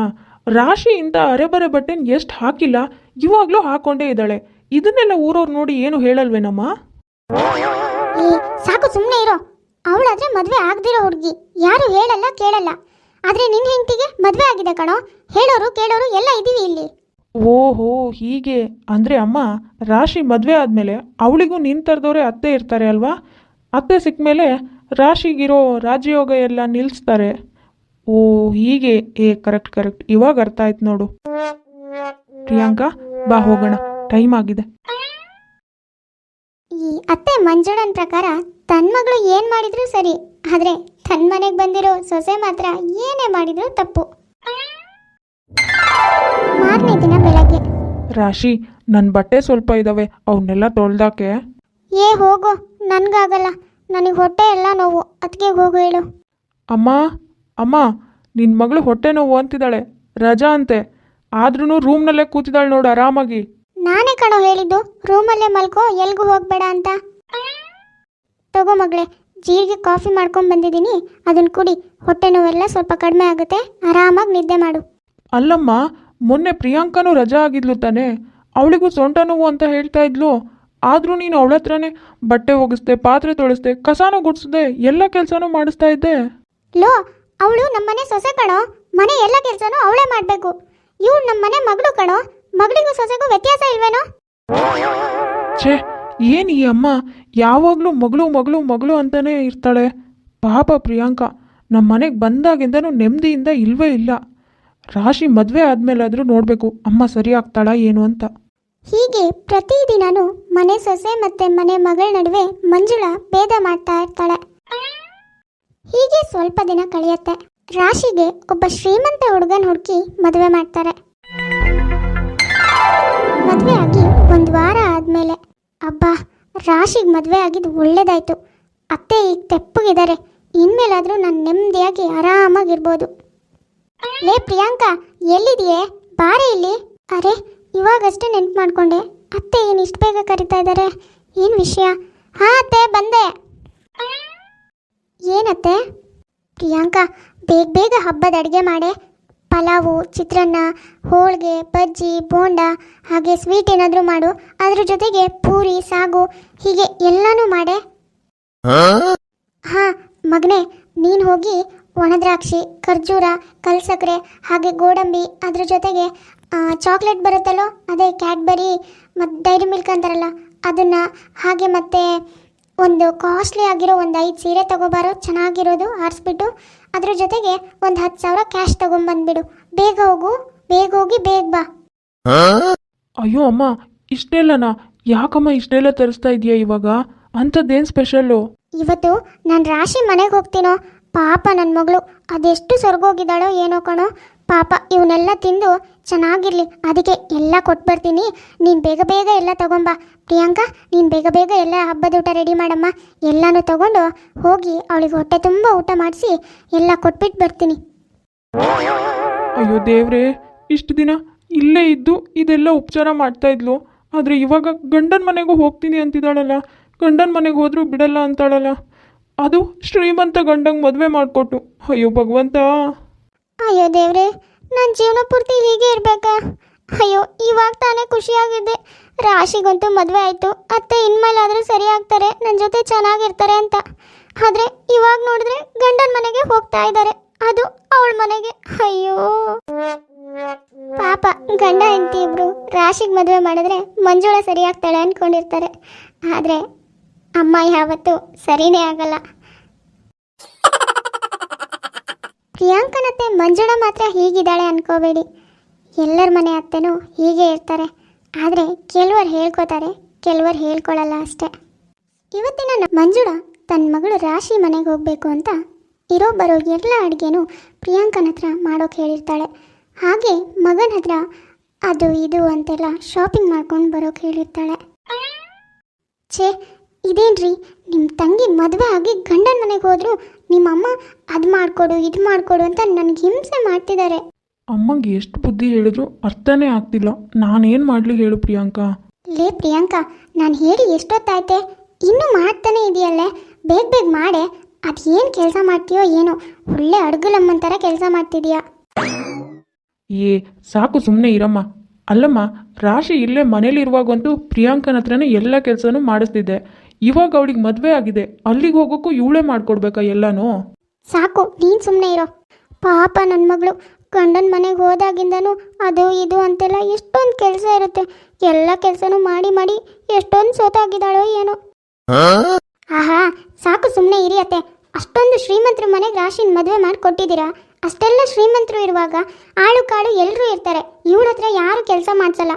ರಾಶಿ ಇಂಥ ಅರೆಬರೆ ಬಟ್ಟೆನ ಎಷ್ಟು ಹಾಕಿಲ್ಲ ಇವಾಗ್ಲೂ ಹಾಕೊಂಡೇ ಇದ್ದಾಳೆ. ಇದನ್ನೆಲ್ಲ ಊರವ್ರು ನೋಡಿ ಏನು ಹೇಳಲ್ವೇನಮ್ಮ?
ಏ ಸಾಕು ಸುಮ್ಮನೆ ಇರೋ. ಅವಳಾದ್ರೆ ಮದ್ವೆ ಆಗ್ದಿರೋ ಹುಡುಗಿ. ಯಾರು ಹೇಳಲ್ಲ ಕೇಳಲ್ಲ. ಆದ್ರೆ ನಿನ್ ಹೆಂಡತಿಗೆ ಮದ್ವೆ ಆಗಿದೆ ಕಣೋ. ಹೇಳೋರು ಕೇಳೋರು ಎಲ್ಲ ಇದೀವಿ ಇಲ್ಲಿ.
ಓಹೋ, ಹೀಗೆ? ಅಂದರೆ ಅಮ್ಮ, ರಾಶಿ ಮದುವೆ ಆದಮೇಲೆ ಅವಳಿಗೂ ನಿನ್ನ ಥರದವರೇ ಅತ್ತೆ ಇರ್ತಾರೆ ಅಲ್ವಾ? ಅತ್ತೆ ಸಿಕ್ಕಮೇಲೆ ರಾಶಿಗಿರೋ ರಾಜಯೋಗ ಎಲ್ಲ ನಿಲ್ಲಿಸ್ತಾರೆ ಓ, ಹೀಗೆ? ಏ ಕರೆಕ್ಟ್ ಕರೆಕ್ಟ್ ಇವಾಗ ಅರ್ಥ ಆಯ್ತು ನೋಡು. ಪ್ರಿಯಾಂಕಾ, ಬಾ ಹೋಗೋಣ. ಟೈಮ್ ಆಗಿದೆ.
ಈ ಅತ್ತೆ ಮಂಜುಳನ್ ಪ್ರಕಾರ ತನ್ನ ಮಗಳು ಏನ್ ಮಾಡಿದ್ರು ಸರಿ. ಆದ್ರೆ ತನ್ನ ಮನೆಗೆ ಬಂದಿರೋ ಸೊಸೆ ಮಾತ್ರ ಏನೇ ಮಾಡಿದ್ರು ತಪ್ಪು. ಮಾರನೇ ದಿನ ಬೆಳಗ್ಗೆ.
ರಾಶಿ ನನ್ನ ಬಟ್ಟೆ ಸ್ವಲ್ಪ ಇದಾವೆ ಅವನ್ನೆಲ್ಲ ತೊಳ್ದಾಕೆ.
ಏ ಹೋಗು ನನ್ಗಾಗಲ್ಲ. ನನಗೆ ಹೊಟ್ಟೆ ಎಲ್ಲ ನೋವು ಅದಕ್ಕೆ ಹೋಗು ಹೇಳು.
ಅಮ್ಮ ಅಮ್ಮ ನಿನ್ನ ಮಗಳು ಹೊಟ್ಟೆ ನೋವು ಅಂತಿದ್ದಾಳೆ ರಜಾ ಅಂತೆ. ಆದ್ರೂ ರೂಮ್ನಲ್ಲೇ ಕೂತಿದ್ದಾಳೆ ನೋಡು ಆರಾಮಾಗಿ.
ನಾನೇ ಕಣೋ ಹೇಳಿದ್ದು ರೂಮಲ್ಲೇ ಮಲ್ಕೋ ಎಲ್ಗೂ ಹೋಗ್ಬೇಡ ಅಂತ. ತಗೋ ಮಗಳೇ ಜೀರಿಗೆ ಕಾಫಿ ಮಾಡ್ಕೊಂಡು ಬಂದಿದ್ದೀನಿ ಅದನ್ನ ಕುಡಿ. ಹೊಟ್ಟೆ ನೋವೆಲ್ಲ ಸ್ವಲ್ಪ ಕಡಿಮೆ ಆಗುತ್ತೆ ಆರಾಮಾಗಿ ನಿದ್ದೆ ಮಾಡು.
ಅಲ್ಲಮ್ಮ ಮೊನ್ನೆ ಪ್ರಿಯಾಂಕನೂ ರಜಾ ಆಗಿದ್ಲು ತಾನೇ. ಅವಳಿಗೂ ಸೊಂಟ ನೋವು ಅಂತ ಹೇಳ್ತಾ ಇದ್ಲು. ಆದರೂ ನೀನು ಅವಳ ಹತ್ರನೇ ಬಟ್ಟೆ ಒಗಿಸ್ದೆ ಪಾತ್ರೆ ತೊಳೆಸ್ದೆ ಕಸಾನು ಗುಡಿಸ್ದೆ ಎಲ್ಲ ಕೆಲಸನೂ ಮಾಡಿಸ್ತಾ ಇದ್ದೆ.
ಲೋ ಅವಳು ನಮ್ಮನೆ ಸೊಸೆ ಕಣೋ. ಮನೆ ಎಲ್ಲ ಕೆಲಸನೂ ಅವಳೇ ಮಾಡಬೇಕು. ಇವಳು ನಮ್ಮನೆ ಮಗಳು ಕಣೋ. ಮಗಳಿಗೂ ಸೊಸೆಗೂ ವ್ಯತ್ಯಾಸ ಇಲ್ವೇನೋ?
ಛೇ ಏನು ಈ ಅಮ್ಮ? ಯಾವಾಗಲೂ ಮಗಳು ಮಗಳು ಮಗಳು ಅಂತಾನೆ ಇರ್ತಾಳೆ. ಪಾಪ ಪ್ರಿಯಾಂಕಾ ನಮ್ಮ ಮನೆಗೆ ಬಂದಾಗಿಂದನೂ ನೆಮ್ಮದಿಯಿಂದ ಇಲ್ವೇ ಇಲ್ಲ. ರಾಶಿ ಮದುವೆ ಆದಮೇಲಾದರೂ ನೋಡಬೇಕು, ಅಮ್ಮ ಸರಿ ಆಗ್ತಾಳಾ ಏನು ಅಂತ.
ಹೀಗೆ ಪ್ರತಿದಿನನೂ ಮನೆ ಸೊಸೆ ಮತ್ತೆ ಮನೆ ಮಗಳ ನಡುವೆ ಮಂಜುಳ ಭೇದ ಮಾಡ್ತಾ ಇರ್ತಾಳೆ. ಹೀಗೆ ಸ್ವಲ್ಪ ದಿನ ಕಳೆಯುತ್ತೆ. ರಾಶಿಗೆ ಒಬ್ಬ ಶ್ರೀಮಂತ ಹುಡುಗನ ಹುಡುಕಿ ಮದುವೆ ಮಾಡ್ತಾರೆ. ಮದುವೆ ಆಗಿ ಒಂದು ವಾರ ಆದ್ಮೇಲೆ, ಅಬ್ಬಾ, ರಾಶಿಗೆ ಮದುವೆ ಆಗಿದ್ದು ಒಳ್ಳೇದಾಯ್ತು. ಅತ್ತೆ ಈಗ ತೆಪ್ಪಗಿದ್ದಾರೆ ಇನ್ಮೇಲಾದರೂ ನಾನು ನೆಮ್ಮದಿಯಾಗಿ ಆರಾಮಾಗಿರ್ಬೋದು. ಲೇ ಪ್ರಿಯಾಂಕಾ ಎಲ್ಲಿದೆಯೇ ಬಾರೆ ಇಲ್ಲಿ. ಅರೆ ಇವಾಗಷ್ಟೇ ನೆನ್ಪು ಮಾಡ್ಕೊಂಡೆ. ಅತ್ತೆ ಏನು ಇಷ್ಟು ಬೇಗ ಕರಿತಾ ಇದ್ದಾರೆ ಏನು ವಿಷಯ? ಹಾ ಅತ್ತೆ ಬಂದೆ. ಏನತ್ತೆ? ಪ್ರಿಯಾಂಕಾ ಬೇಗ ಬೇಗ ಹಬ್ಬದ ಅಡುಗೆ ಮಾಡೆ. ಪಲಾವು ಚಿತ್ರಾನ್ನ ಹೋಳಿಗೆ ಬಜ್ಜಿ ಬೋಂಡ ಹಾಗೆ ಸ್ವೀಟ್ ಏನಾದರೂ ಮಾಡು. ಅದ್ರ ಜೊತೆಗೆ ಪೂರಿ ಸಾಗು ಹೀಗೆ ಎಲ್ಲನೂ ಮಾಡೆ. ಹಾ ಮಗನೇ ನೀನು ಹೋಗಿ ಒಣದ್ರಾಕ್ಷಿ ಖರ್ಜೂರ ಕಲ್ಸಕ್ರೆ ಹಾಗೆ ಗೋಡಂಬಿ ಅದ್ರ ಜೊತೆಗೆ ಚಾಕ್ಲೇಟ್ ಬರುತ್ತಲ್ಲೋ ಅದೇ ಕ್ಯಾಡ್ಬರಿ ಮತ್ತು ಡೈರಿ ಮಿಲ್ಕ್ ಅಂತಾರಲ್ಲ ಅದನ್ನು ಹಾಗೆ ಮತ್ತೆ ಒಂದು ಕಾಸ್ಟ್ಲಿ ಆಗಿರೋ ಒಂದು ಐದು ಸೀರೆ ತಗೋಬಾರೋ ಚೆನ್ನಾಗಿರೋದು ಆರಿಸ್ಬಿಟ್ಟು ಅದ್ರ ಜೊತೆಗೆ ಒಂದು ಹತ್ತು ಸಾವಿರ ಕ್ಯಾಶ್ ತೊಗೊಂಬಂದ್ಬಿಡು. ಬೇಗ ಹೋಗು ಬೇಗ ಹೋಗಿ ಬೇಗ ಬಾ.
ಅಯ್ಯೋ ಅಮ್ಮ ಇಷ್ಟೆಲ್ಲನಾ? ಯಾಕಮ್ಮ ಇಷ್ಟೆಲ್ಲ ತರಿಸ್ತಾ ಇದೆಯಾ ಇವಾಗ? ಅಂಥದ್ದೇನು ಸ್ಪೆಷಲ್ಲು
ಇವತ್ತು ನಾನು ರಾಶಿ ಮನೆಗೆ ಹೋಗ್ತೀನೋ ಪಾಪ ನನ್ನ ಮಗಳು. ಅದೆಷ್ಟು ಸ್ವರ್ಗೋಗಿದ್ದಾಳೋ ಏನೋ ಕಣೋ. ಪಾಪ ಇವನ್ನೆಲ್ಲ ತಿಂದು ಚೆನ್ನಾಗಿರಲಿ. ಅದಕ್ಕೆ ಎಲ್ಲ ಕೊಟ್ಬಿಡ್ತೀನಿ ನೀನು ಬೇಗ ಬೇಗ ಎಲ್ಲ ತಗೊಂಬ. ಪ್ರಿಯಾಂಕಾ, ನೀನು ಬೇಗ ಬೇಗ ಎಲ್ಲ ಹಬ್ಬದ ಊಟ ರೆಡಿ ಮಾಡಮ್ಮ. ಎಲ್ಲನೂ ತಗೊಂಡು ಹೋಗಿ ಅವಳಿಗೆ ಹೊಟ್ಟೆ ತುಂಬ ಊಟ ಮಾಡಿಸಿ ಎಲ್ಲ ಕೊಟ್ಬಿಟ್ಟು ಬರ್ತೀನಿ.
ಅಯ್ಯೋ ದೇವ್ರೇ, ಇಷ್ಟು ದಿನ ಇಲ್ಲೇ ಇದ್ದು ಇದೆಲ್ಲ ಉಪಚಾರ ಮಾಡ್ತಾ ಇದ್ಲು. ಆದರೆ ಇವಾಗ ಗಂಡನ ಮನೆಗೂ ಹೋಗ್ತೀನಿ ಅಂತಿದ್ದಾಳಲ್ಲ. ಗಂಡನ ಮನೆಗೆ ಹೋದರೂ ಬಿಡಲ್ಲ ಅಂತಾಳಲ್ಲ. ಅದು ಶ್ರೀಮಂತ ಗಂಡಂಗೆ ಮದುವೆ ಮಾಡಿಕೊಟ್ಟು. ಅಯ್ಯೋ ಭಗವಂತ.
ಅಯ್ಯೋ ದೇವ್ರೆ ನನ್ನ ಜೀವನ ಪೂರ್ತಿ ಹೀಗೆ ಇರಬೇಕಾ? ಅಯ್ಯೋ, ಇವಾಗ ತಾನೇ ಖುಷಿಯಾಗಿದ್ದೆ. ರಾಶಿಗಂತೂ ಮದುವೆ ಆಯಿತು, ಅತ್ತೆ ಇನ್ಮೇಲಾದರೂ ಸರಿ ಆಗ್ತಾರೆ ನನ್ನ ಜೊತೆ ಚೆನ್ನಾಗಿರ್ತಾರೆ ಅಂತ. ಆದರೆ ಇವಾಗ ನೋಡಿದ್ರೆ ಗಂಡನ ಮನೆಗೆ ಹೋಗ್ತಾ ಇದ್ದಾರೆ ಅದು ಅವಳ ಮನೆಗೆ. ಅಯ್ಯೋ. ಪಾಪ ಗಂಡ ಹೆಂಡತಿ ಇಬ್ರು ರಾಶಿಗೆ ಮದುವೆ ಮಾಡಿದ್ರೆ ಮಂಜುಳ ಸರಿ ಆಗ್ತಾಳೆ ಅಂದ್ಕೊಂಡಿರ್ತಾರೆ ಆದರೆ ಅಮ್ಮ, ಯಾವತ್ತೂ ಸರಿನೇ ಆಗಲ್ಲ. ಪ್ರಿಯಾಂಕನತ್ತೆ ಮಂಜುಳ ಮಾತ್ರ ಹೀಗಿದ್ದಾಳೆ ಅನ್ಕೋಬೇಡಿ. ಎಲ್ಲರ ಮನೆ ಅತ್ತೆನೂ ಹೀಗೆ ಇರ್ತಾರೆ. ಆದರೆ ಕೆಲವರು ಹೇಳ್ಕೊತಾರೆ, ಕೆಲವರು ಹೇಳ್ಕೊಳ್ಳಲ್ಲ ಅಷ್ಟೇ. ಇವತ್ತಿನ ಮಂಜುಳ ತನ್ನ ಮಗಳು ರಾಶಿ ಮನೆಗೆ ಹೋಗಬೇಕು ಅಂತ ಇರೋ ಬರೋ ಎಲ್ಲ ಅಡುಗೆನೂ ಪ್ರಿಯಾಂಕನ ಹತ್ರ ಮಾಡೋಕೆ ಹೇಳಿರ್ತಾಳೆ. ಹಾಗೆ ಮಗನ ಹತ್ರ ಅದು ಇದು ಅಂತೆಲ್ಲ ಶಾಪಿಂಗ್ ಮಾಡ್ಕೊಂಡು ಬರೋಕೆ ಹೇಳಿರ್ತಾಳೆ. ಛೇ ಇದೇನ್ರಿ? ನಿಮ್ಮ ತಂಗಿ ಮದುವೆ ಆಗಿ ಗಂಡನ ಮನೆಗೆ ಹೋದ್ರು ನಿಮ್ಮಮ್ಮ ಅದು ಮಾಡಿಕೊಡು ಇದು ಮಾಡಿಕೊಡು ಅಂತ ನನಗೆ ಹಿಂಸೆ ಮಾಡ್ತಿದ್ದಾರೆ
ಅಮ್ಮಂಗೆ ಎಷ್ಟು ಬುದ್ಧಿ ಹೇಳಿದ್ರು ಅರ್ಥನೇ ಆಗ್ತಿಲ್ಲ. ನಾನೇನು ಮಾಡಲಿ ಹೇಳು ಪ್ರಿಯಾಂಕಾ.
ಲೇ ಪ್ರಿಯಾಂಕಾ ನಾನು ಹೇಳಿ ಎಷ್ಟೊತ್ತಾಯ್ತೆ? ಇನ್ನೂ ಮಾಡ್ತಾನೆ ಇದೆಯಲ್ಲೇ? ಬೇಗ ಬೇಗ ಮಾಡೆ. ಅದು ಏನು ಕೆಲಸ ಮಾಡ್ತೀಯೋ ಏನೋ. ಒಳ್ಳೆ ಅಡುಗುಲಮ್ಮನ ಥರ ಕೆಲಸ ಮಾಡ್ತಿದೀಯಾ.
ಏ ಸಾಕು ಸುಮ್ಮನೆ ಇರಮ್ಮ. ಅಲ್ಲಮ್ಮ ರಾಶಿ ಇಲ್ಲೇ ಮನೇಲಿರುವಾಗಂತೂ ಪ್ರಿಯಾಂಕನ ಹತ್ರನೇ ಎಲ್ಲ ಕೆಲಸನೂ ಮಾಡಿಸ್ತಿದ್ದೆ. ಇವಾಗ ಅವಳಿಗೆ ಮದುವೆ ಆಗಿದೆ. ಅಲ್ಲಿಗೆ ಹೋಗೋಕ್ಕೂ ಇವಳೇ ಮಾಡ್ಕೊಡ್ಬೇಕಾ ಎಲ್ಲನೂ?
ಸಾಕು, ನೀನು ಸುಮ್ಮನೆ ಇರೋ. ಪಾಪ ನನ್ನ ಮಗಳು ಗಂಡನ ಮನೆಗೆ ಹೋದಾಗಿಂದನೂ ಅದು ಇದು ಅಂತೆಲ್ಲ ಎಷ್ಟೊಂದು ಕೆಲಸ ಇರುತ್ತೆ. ಎಲ್ಲ ಕೆಲಸನೂ ಮಾಡಿ ಮಾಡಿ ಎಷ್ಟೊಂದು ಸೋತಾಗಿದ್ದಾಳೋ ಏನೋ. ಆಹಾ, ಸಾಕು ಸುಮ್ಮನೆ ಇರಿಯತ್ತೆ ಅಷ್ಟೊಂದು ಶ್ರೀಮಂತರ ಮನೆಗೆ ರಾಶಿನ ಮದುವೆ ಮಾಡಿ ಕೊಟ್ಟಿದ್ದೀರಾ ಅಷ್ಟೆಲ್ಲ ಶ್ರೀಮಂತರು ಇರುವಾಗ ಆಳು ಕಾಳು ಎಲ್ಲರೂ ಇರ್ತಾರೆ. ಇವಳ ಹತ್ರ ಯಾರು ಕೆಲಸ ಮಾಡಿಸಲ್ಲ?